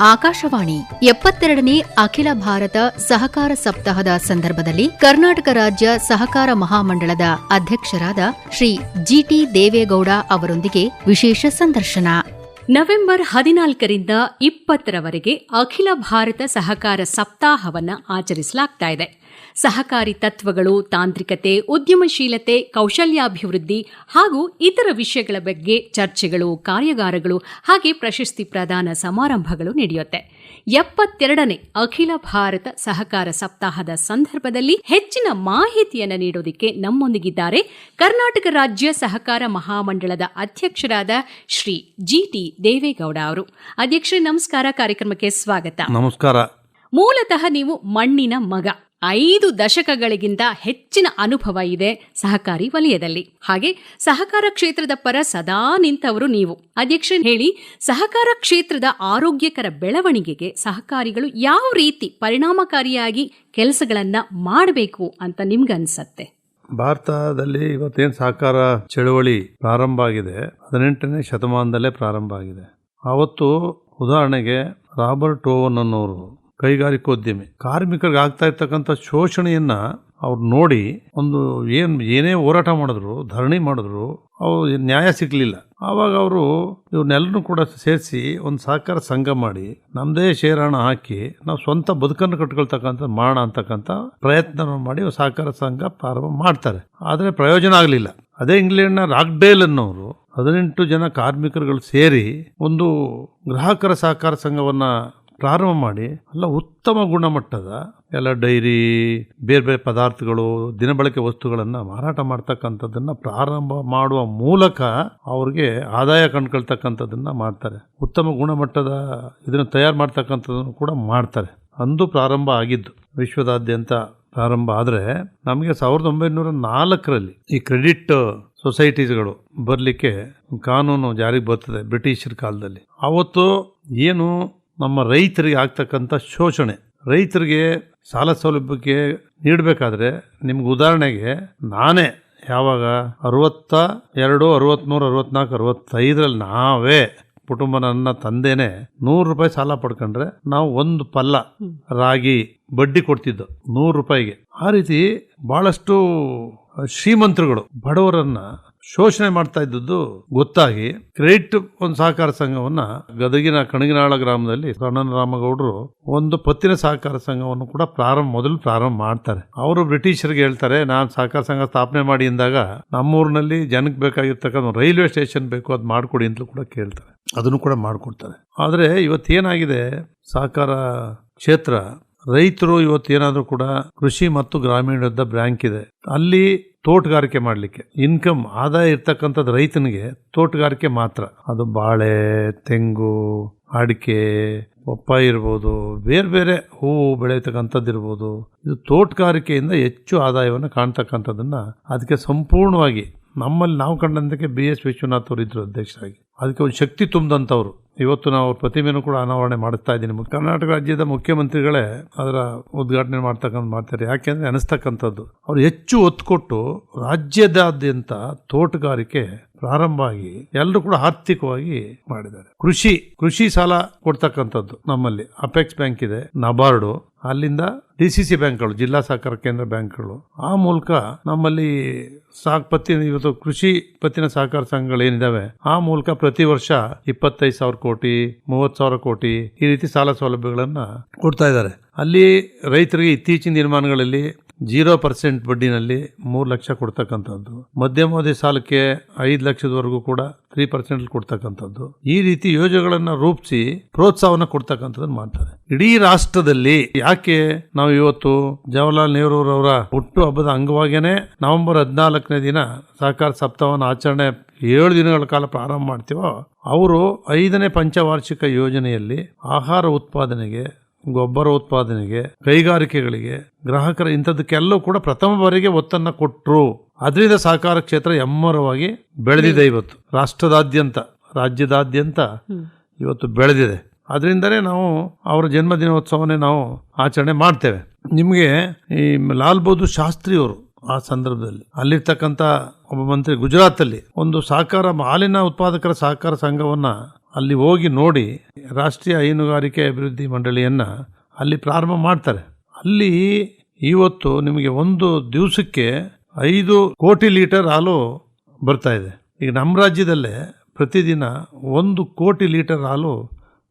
ಆಕಾಶವಾಣಿ ಎಪ್ಪತ್ತೆರಡನೇ ಅಖಿಲ ಭಾರತ ಸಹಕಾರ ಸಪ್ತಾಹದ ಸಂದರ್ಭದಲ್ಲಿ ಕರ್ನಾಟಕ ರಾಜ್ಯ ಸಹಕಾರ ಮಹಾಮಂಡಳದ ಅಧ್ಯಕ್ಷರಾದ ಶ್ರೀ ಜಿಟಿ ದೇವೇಗೌಡ ಅವರೊಂದಿಗೆ ವಿಶೇಷ ಸಂದರ್ಶನ. ನವೆಂಬರ್ ಹದಿನಾಲ್ಕರಿಂದ ಇಪ್ಪತ್ತರವರೆಗೆ ಅಖಿಲ ಭಾರತ ಸಹಕಾರ ಸಪ್ತಾಹವನ್ನು ಆಚರಿಸಲಾಗ್ತಾ ಇದೆ. ಸಹಕಾರಿ ತತ್ವಗಳು ತಾಂತ್ರಿಕತೆ ಉದ್ಯಮಶೀಲತೆ ಕೌಶಲ್ಯಾಭಿವೃದ್ಧಿ ಹಾಗೂ ಇತರ ವಿಷಯಗಳ ಬಗ್ಗೆ ಚರ್ಚೆಗಳು ಕಾರ್ಯಾಗಾರಗಳು ಹಾಗೆ ಪ್ರಶಸ್ತಿ ಪ್ರದಾನ ಸಮಾರಂಭಗಳು ನಡೆಯುತ್ತೆ. ಎಪ್ಪತ್ತೆರಡನೇ ಅಖಿಲ ಭಾರತ ಸಹಕಾರ ಸಪ್ತಾಹದ ಸಂದರ್ಭದಲ್ಲಿ ಹೆಚ್ಚಿನ ಮಾಹಿತಿಯನ್ನು ನೀಡೋದಕ್ಕೆ ನಮ್ಮೊಂದಿಗಿದ್ದಾರೆ ಕರ್ನಾಟಕ ರಾಜ್ಯ ಸಹಕಾರ ಮಹಾಮಂಡಳದ ಅಧ್ಯಕ್ಷರಾದ ಶ್ರೀ ಜಿಟಿ ದೇವೇಗೌಡ ಅವರು. ಅಧ್ಯಕ್ಷರೇ ನಮಸ್ಕಾರ. ಕಾರ್ಯಕ್ರಮಕ್ಕೆ ಸ್ವಾಗತ. ನಮಸ್ಕಾರ. ಮೂಲತಃ ನೀವು ಮಣ್ಣಿನ ಮಗ. ಐದು ದಶಕಗಳಿಗಿಂತ ಹೆಚ್ಚಿನ ಅನುಭವ ಇದೆ ಸಹಕಾರಿ ವಲಯದಲ್ಲಿ. ಹಾಗೆ ಸಹಕಾರ ಕ್ಷೇತ್ರದ ಪರ ಸದಾ ನಿಂತವರು ನೀವು. ಅಧ್ಯಕ್ಷ ಹೇಳಿ, ಸಹಕಾರ ಕ್ಷೇತ್ರದ ಆರೋಗ್ಯಕರ ಬೆಳವಣಿಗೆಗೆ ಸಹಕಾರಿಗಳು ಯಾವ ರೀತಿ ಪರಿಣಾಮಕಾರಿಯಾಗಿ ಕೆಲಸಗಳನ್ನ ಮಾಡಬೇಕು ಅಂತ ನಿಮ್ಗನ್ಸತ್ತೆ? ಭಾರತದಲ್ಲಿ ಇವತ್ತೇನು ಸಹಕಾರ ಚಳುವಳಿ ಪ್ರಾರಂಭ ಆಗಿದೆ, ಹದಿನೆಂಟನೇ ಶತಮಾನದಲ್ಲೇ ಪ್ರಾರಂಭ ಆಗಿದೆ. ಆವತ್ತು ಉದಾಹರಣೆಗೆ ರಾಬರ್ಟ್ ಓವನ್ ಅನ್ನೋರು ಕೈಗಾರಿಕೋದ್ಯಮಿ. ಕಾರ್ಮಿಕರಿಗೆ ಆಗ್ತಾ ಇರ್ತಕ್ಕಂಥ ಶೋಷಣೆಯನ್ನ ಅವ್ರು ನೋಡಿ ಒಂದು ಏನ್, ಏನೇ ಹೋರಾಟ ಮಾಡಿದ್ರು, ಧರಣಿ ಮಾಡಿದ್ರು, ಅವ್ರು ನ್ಯಾಯ ಸಿಗಲಿಲ್ಲ. ಆವಾಗ ಅವರು ಇವ್ರನ್ನೆಲ್ಲರೂ ಕೂಡ ಸೇರಿಸಿ ಒಂದು ಸಹಕಾರ ಸಂಘ ಮಾಡಿ ನಮ್ಮದೇ ಶೇರಣ ಹಾಕಿ, ನಾವು ಸ್ವಂತ ಬದುಕನ್ನು ಕಟ್ಕೊಳ್ತಕ್ಕಂಥ, ಮಾಡೋಣ ಅಂತಕ್ಕಂಥ ಪ್ರಯತ್ನ ಮಾಡಿ ಸಹಕಾರ ಸಂಘ ಪ್ರಾರಂಭ ಮಾಡ್ತಾರೆ. ಆದರೆ ಪ್ರಯೋಜನ ಆಗಲಿಲ್ಲ. ಅದೇ ಇಂಗ್ಲೆಂಡ್ನ ರಾಕ್ಡೇಲ್ ಅನ್ನೋರು ಹದಿನೆಂಟು ಜನ ಕಾರ್ಮಿಕರುಗಳು ಸೇರಿ ಒಂದು ಗ್ರಾಹಕರ ಸಹಕಾರ ಸಂಘವನ್ನ ಪ್ರಾರಂಭ ಮಾಡಿ, ಎಲ್ಲ ಉತ್ತಮ ಗುಣಮಟ್ಟದ ಎಲ್ಲ ಡೈರಿ, ಬೇರೆ ಬೇರೆ ಪದಾರ್ಥಗಳು ದಿನಬಳಕೆ ವಸ್ತುಗಳನ್ನು ಮಾರಾಟ ಮಾಡ್ತಕ್ಕಂಥದ್ದನ್ನು ಪ್ರಾರಂಭ ಮಾಡುವ ಮೂಲಕ ಅವ್ರಿಗೆ ಆದಾಯ ಕಂಡ್ಕೊಳ್ತಕ್ಕಂಥದ್ದನ್ನ ಮಾಡ್ತಾರೆ. ಉತ್ತಮ ಗುಣಮಟ್ಟದ ಇದನ್ನು ತಯಾರು ಮಾಡ್ತಕ್ಕಂಥದ್ದನ್ನು ಕೂಡ ಮಾಡ್ತಾರೆ. ಅಂದು ಪ್ರಾರಂಭ ಆಗಿದ್ದು, ವಿಶ್ವದಾದ್ಯಂತ ಪ್ರಾರಂಭ ಆದರೆ ನಮಗೆ ಸಾವಿರದ ಒಂಬೈನೂರ ನಾಲ್ಕರಲ್ಲಿ ಈ ಕ್ರೆಡಿಟ್ ಸೊಸೈಟೀಸ್ಗಳು ಬರಲಿಕ್ಕೆ ಕಾನೂನು ಜಾರಿಗೆ ಬರ್ತದೆ ಬ್ರಿಟಿಷರ ಕಾಲದಲ್ಲಿ. ಅವತ್ತು ಏನು ನಮ್ಮ ರೈತರಿಗೆ ಆಗ್ತಕ್ಕಂಥ ಶೋಷಣೆ. ರೈತರಿಗೆ ಸಾಲ ಸೌಲಭ್ಯಕ್ಕೆ ನೀಡಬೇಕಾದ್ರೆ ನಿಮ್ಗೆ ಉದಾಹರಣೆಗೆ ನಾನೇ ಯಾವಾಗ ಅರವತ್ತ ಎರಡು ಅರವತ್ತ್ಮೂರು ಅರವತ್ನಾಲ್ಕು, ಅರವತ್ತೈದರಲ್ಲಿ ನಾವೇ ಕುಟುಂಬ ನನ್ನ ತಂದೆನೇ ನೂರು ರೂಪಾಯಿ ಸಾಲ ಪಡ್ಕೊಂಡ್ರೆ ನಾವು ಒಂದು ಪಲ್ಲ ರಾಗಿ ಬಡ್ಡಿ ಕೊಡ್ತಿದ್ದು ನೂರು ರೂಪಾಯಿಗೆ. ಆ ರೀತಿ ಬಹಳಷ್ಟು ಶ್ರೀಮಂತರುಗಳು ಬಡವರನ್ನ ಶೋಷಣೆ ಮಾಡ್ತಾ ಇದ್ದದ್ದು ಗೊತ್ತಾಗಿ ಕ್ರೆಡಿಟ್ ಒಂದು ಸಹಕಾರ ಸಂಘವನ್ನ ಗದಗಿನ ಕಣಗಿನಾಳ ಗ್ರಾಮದಲ್ಲಿ ರಾಮಗೌಡರು ಒಂದು ಪತ್ತಿನ ಸಹಕಾರ ಸಂಘವನ್ನು ಕೂಡ ಪ್ರಾರಂಭ ಮೊದಲು ಪ್ರಾರಂಭ ಮಾಡ್ತಾರೆ. ಅವರು ಬ್ರಿಟಿಷರಿಗೆ ಹೇಳ್ತಾರೆ ನಾನು ಸಹಕಾರ ಸಂಘ ಸ್ಥಾಪನೆ ಮಾಡಿ ಅಂದಾಗ ನಮ್ಮೂರಿನಲ್ಲಿ ಜನಕ್ಕೆ ಬೇಕಾಗಿರ್ತಕ್ಕಂಥ ರೈಲ್ವೆ ಸ್ಟೇಷನ್ ಬೇಕು ಅದು ಮಾಡಿಕೊಡಿ ಅಂತಲೂ ಕೂಡ ಕೇಳ್ತಾರೆ. ಅದನ್ನು ಕೂಡ ಮಾಡಿಕೊಡ್ತಾರೆ. ಆದರೆ ಇವತ್ತೇನಾಗಿದೆ? ಸಹಕಾರ ಕ್ಷೇತ್ರ ರೈತರು ಇವತ್ತು ಏನಾದರೂ ಕೂಡ ಕೃಷಿ ಮತ್ತು ಗ್ರಾಮೀಣದ ಬ್ಯಾಂಕ್ ಇದೆ. ಅಲ್ಲಿ ತೋಟಗಾರಿಕೆ ಮಾಡಲಿಕ್ಕೆ, ಇನ್ಕಮ್ ಆದಾಯ ಇರ್ತಕ್ಕಂಥದ್ದು ರೈತನಿಗೆ ತೋಟಗಾರಿಕೆ ಮಾತ್ರ. ಅದು ಬಾಳೆ, ತೆಂಗು, ಅಡಿಕೆ, ಪಪ್ಪಾಯಿ ಇರ್ಬೋದು, ಬೇರೆ ಬೇರೆ ಹೂವು ಬೆಳೀತಕ್ಕಂಥದ್ದು ಇರ್ಬೋದು, ಇದು ತೋಟಗಾರಿಕೆಯಿಂದ ಹೆಚ್ಚು ಆದಾಯವನ್ನು ಕಾಣ್ತಕ್ಕಂಥದ್ದನ್ನು ಅದಕ್ಕೆ ಸಂಪೂರ್ಣವಾಗಿ ನಮ್ಮಲ್ಲಿ ನಾವು ಕಂಡಂತಕ್ಕೆ ಬಿ ಎಸ್ ವಿಶ್ವನಾಥ್ ಅವರು ಇದ್ರು ಅಧ್ಯಕ್ಷರಾಗಿ. ಅದಕ್ಕೆ ಒಂದು ಶಕ್ತಿ ತುಂಬಿದಂಥವ್ರು. ಇವತ್ತು ನಾವು ಅವ್ರ ಪ್ರತಿಮೆಯನ್ನು ಕೂಡ ಅನಾವರಣೆ ಮಾಡಿಸ್ತಾ ಇದ್ದೀನಿ. ಕರ್ನಾಟಕ ರಾಜ್ಯದ ಮುಖ್ಯಮಂತ್ರಿಗಳೇ ಅದರ ಉದ್ಘಾಟನೆ ಮಾಡ್ತಕ್ಕಂಥ ಮಾಡ್ತಾರೆ. ಯಾಕೆಂದರೆ ಅನಿಸ್ತಕ್ಕಂಥದ್ದು. ಅವರು ಹೆಚ್ಚು ಒತ್ತು ಕೊಟ್ಟು ರಾಜ್ಯದಾದ್ಯಂತ ತೋಟಗಾರಿಕೆ ಪ್ರಾರಂಭ ಆಗಿ ಎಲ್ಲರೂ ಕೂಡ ಆರ್ಥಿಕವಾಗಿ ಮಾಡಿದ್ದಾರೆ. ಕೃಷಿ ಕೃಷಿ ಸಾಲ ಕೊಡ್ತಕ್ಕಂಥದ್ದು ನಮ್ಮಲ್ಲಿ. ಅಪೆಕ್ಸ್ ಬ್ಯಾಂಕ್ ಇದೆ ನಬಾರ್ಡು ಅಲ್ಲಿಂದ ಡಿ ಸಿ ಸಿ ಬ್ಯಾಂಕ್ಗಳು, ಜಿಲ್ಲಾ ಸಹಕಾರ ಕೇಂದ್ರ ಬ್ಯಾಂಕ್ಗಳು. ಆ ಮೂಲಕ ನಮ್ಮಲ್ಲಿ ಸಾಕ್ ಪತ್ತಿನ, ಇವತ್ತು ಕೃಷಿ ಪತ್ತಿನ ಸಹಕಾರ ಸಂಘಗಳು ಏನಿದಾವೆ, ಆ ಮೂಲಕ ಪ್ರತಿ ವರ್ಷ ಇಪ್ಪತ್ತೈದು ಸಾವಿರ ಕೋಟಿ ಮೂವತ್ತು ಸಾವಿರ ಕೋಟಿ ಈ ರೀತಿ ಸಾಲ ಸೌಲಭ್ಯಗಳನ್ನು ಕೊಡ್ತಾ ಇದ್ದಾರೆ. ಅಲ್ಲಿ ರೈತರಿಗೆ ಇತ್ತೀಚಿನ ನಿರ್ಮಾಣಗಳಲ್ಲಿ ಜೀರೋ ಪರ್ಸೆಂಟ್ ಬಡ್ಡಿನಲ್ಲಿ ಮೂರು ಲಕ್ಷ ಕೊಡ್ತಕ್ಕಂಥದ್ದು. ಮಧ್ಯಮಾವಧಿ ಸಾಲಕ್ಕೆ ಐದು ಲಕ್ಷದವರೆಗೂ ಕೂಡ ತ್ರೀ ಪರ್ಸೆಂಟ್ ಕೊಡ್ತಕ್ಕಂಥದ್ದು. ಈ ರೀತಿ ಯೋಜನೆಗಳನ್ನ ರೂಪಿಸಿ ಪ್ರೋತ್ಸಾಹನ ಕೊಡ್ತಕ್ಕಂಥದ್ದನ್ನು ಮಾಡ್ತಾರೆ. ಇಡೀ ರಾಷ್ಟ್ರದಲ್ಲಿ ಯಾಕೆ ನಾವು ಇವತ್ತು ಜವಾಹರ್ಲಾಲ್ ನೆಹರೂರವರ ಹುಟ್ಟು ಹಬ್ಬದ ಅಂಗವಾಗೇನೆ ನವೆಂಬರ್ ಹದಿನಾಲ್ಕನೇ ದಿನ ಸಹಕಾರ ಸಪ್ತಾಹವನ್ನು ಆಚರಣೆ ಏಳು ದಿನಗಳ ಕಾಲ ಪ್ರಾರಂಭ ಮಾಡ್ತೀವೋ, ಅವರು ಐದನೇ ಪಂಚವಾರ್ಷಿಕ ಯೋಜನೆಯಲ್ಲಿ ಆಹಾರ ಉತ್ಪಾದನೆಗೆ ಗೊಬ್ಬರ ಉತ್ಪಾದನೆಗೆ ಕೈಗಾರಿಕೆಗಳಿಗೆ ಗ್ರಾಹಕರ ಇಂಥದಕ್ಕೆಲ್ಲೂ ಕೂಡ ಪ್ರಥಮ ಬಾರಿಗೆ ಒತ್ತನ್ನು ಕೊಟ್ಟರು ಅದರಿಂದ ಸಹಕಾರ ಕ್ಷೇತ್ರ ಎಮ್ಮರವಾಗಿ ಬೆಳೆದಿದೆ ಇವತ್ತು. ರಾಷ್ಟ್ರದಾದ್ಯಂತ ರಾಜ್ಯದಾದ್ಯಂತ ಇವತ್ತು ಬೆಳೆದಿದೆ. ಅದರಿಂದನೇ ನಾವು ಅವರ ಜನ್ಮದಿನೋತ್ಸವನೇ ನಾವು ಆಚರಣೆ ಮಾಡ್ತೇವೆ. ನಿಮಗೆ ಈ ಲಾಲ್ ಬಹದ್ದೂರ್ ಶಾಸ್ತ್ರಿಯವರು ಆ ಸಂದರ್ಭದಲ್ಲಿ ಅಲ್ಲಿರ್ತಕ್ಕಂಥ ಒಬ್ಬ ಮಂತ್ರಿ ಗುಜರಾತಲ್ಲಿ ಒಂದು ಸಹಕಾರ ಹಾಲಿನ ಉತ್ಪಾದಕರ ಸಹಕಾರ ಸಂಘವನ್ನ ಅಲ್ಲಿ ಹೋಗಿ ನೋಡಿ ರಾಷ್ಟ್ರೀಯ ಹೈನುಗಾರಿಕೆ ಅಭಿವೃದ್ಧಿ ಮಂಡಳಿಯನ್ನು ಅಲ್ಲಿ ಪ್ರಾರಂಭ ಮಾಡ್ತಾರೆ. ಅಲ್ಲಿ ಇವತ್ತು ನಿಮಗೆ ಒಂದು ದಿವಸಕ್ಕೆ ಐದು ಕೋಟಿ ಲೀಟರ್ ಹಾಲು ಬರ್ತಾ ಇದೆ. ಈಗ ನಮ್ಮ ರಾಜ್ಯದಲ್ಲೇ ಪ್ರತಿದಿನ ಒಂದು ಕೋಟಿ ಲೀಟರ್ ಹಾಲು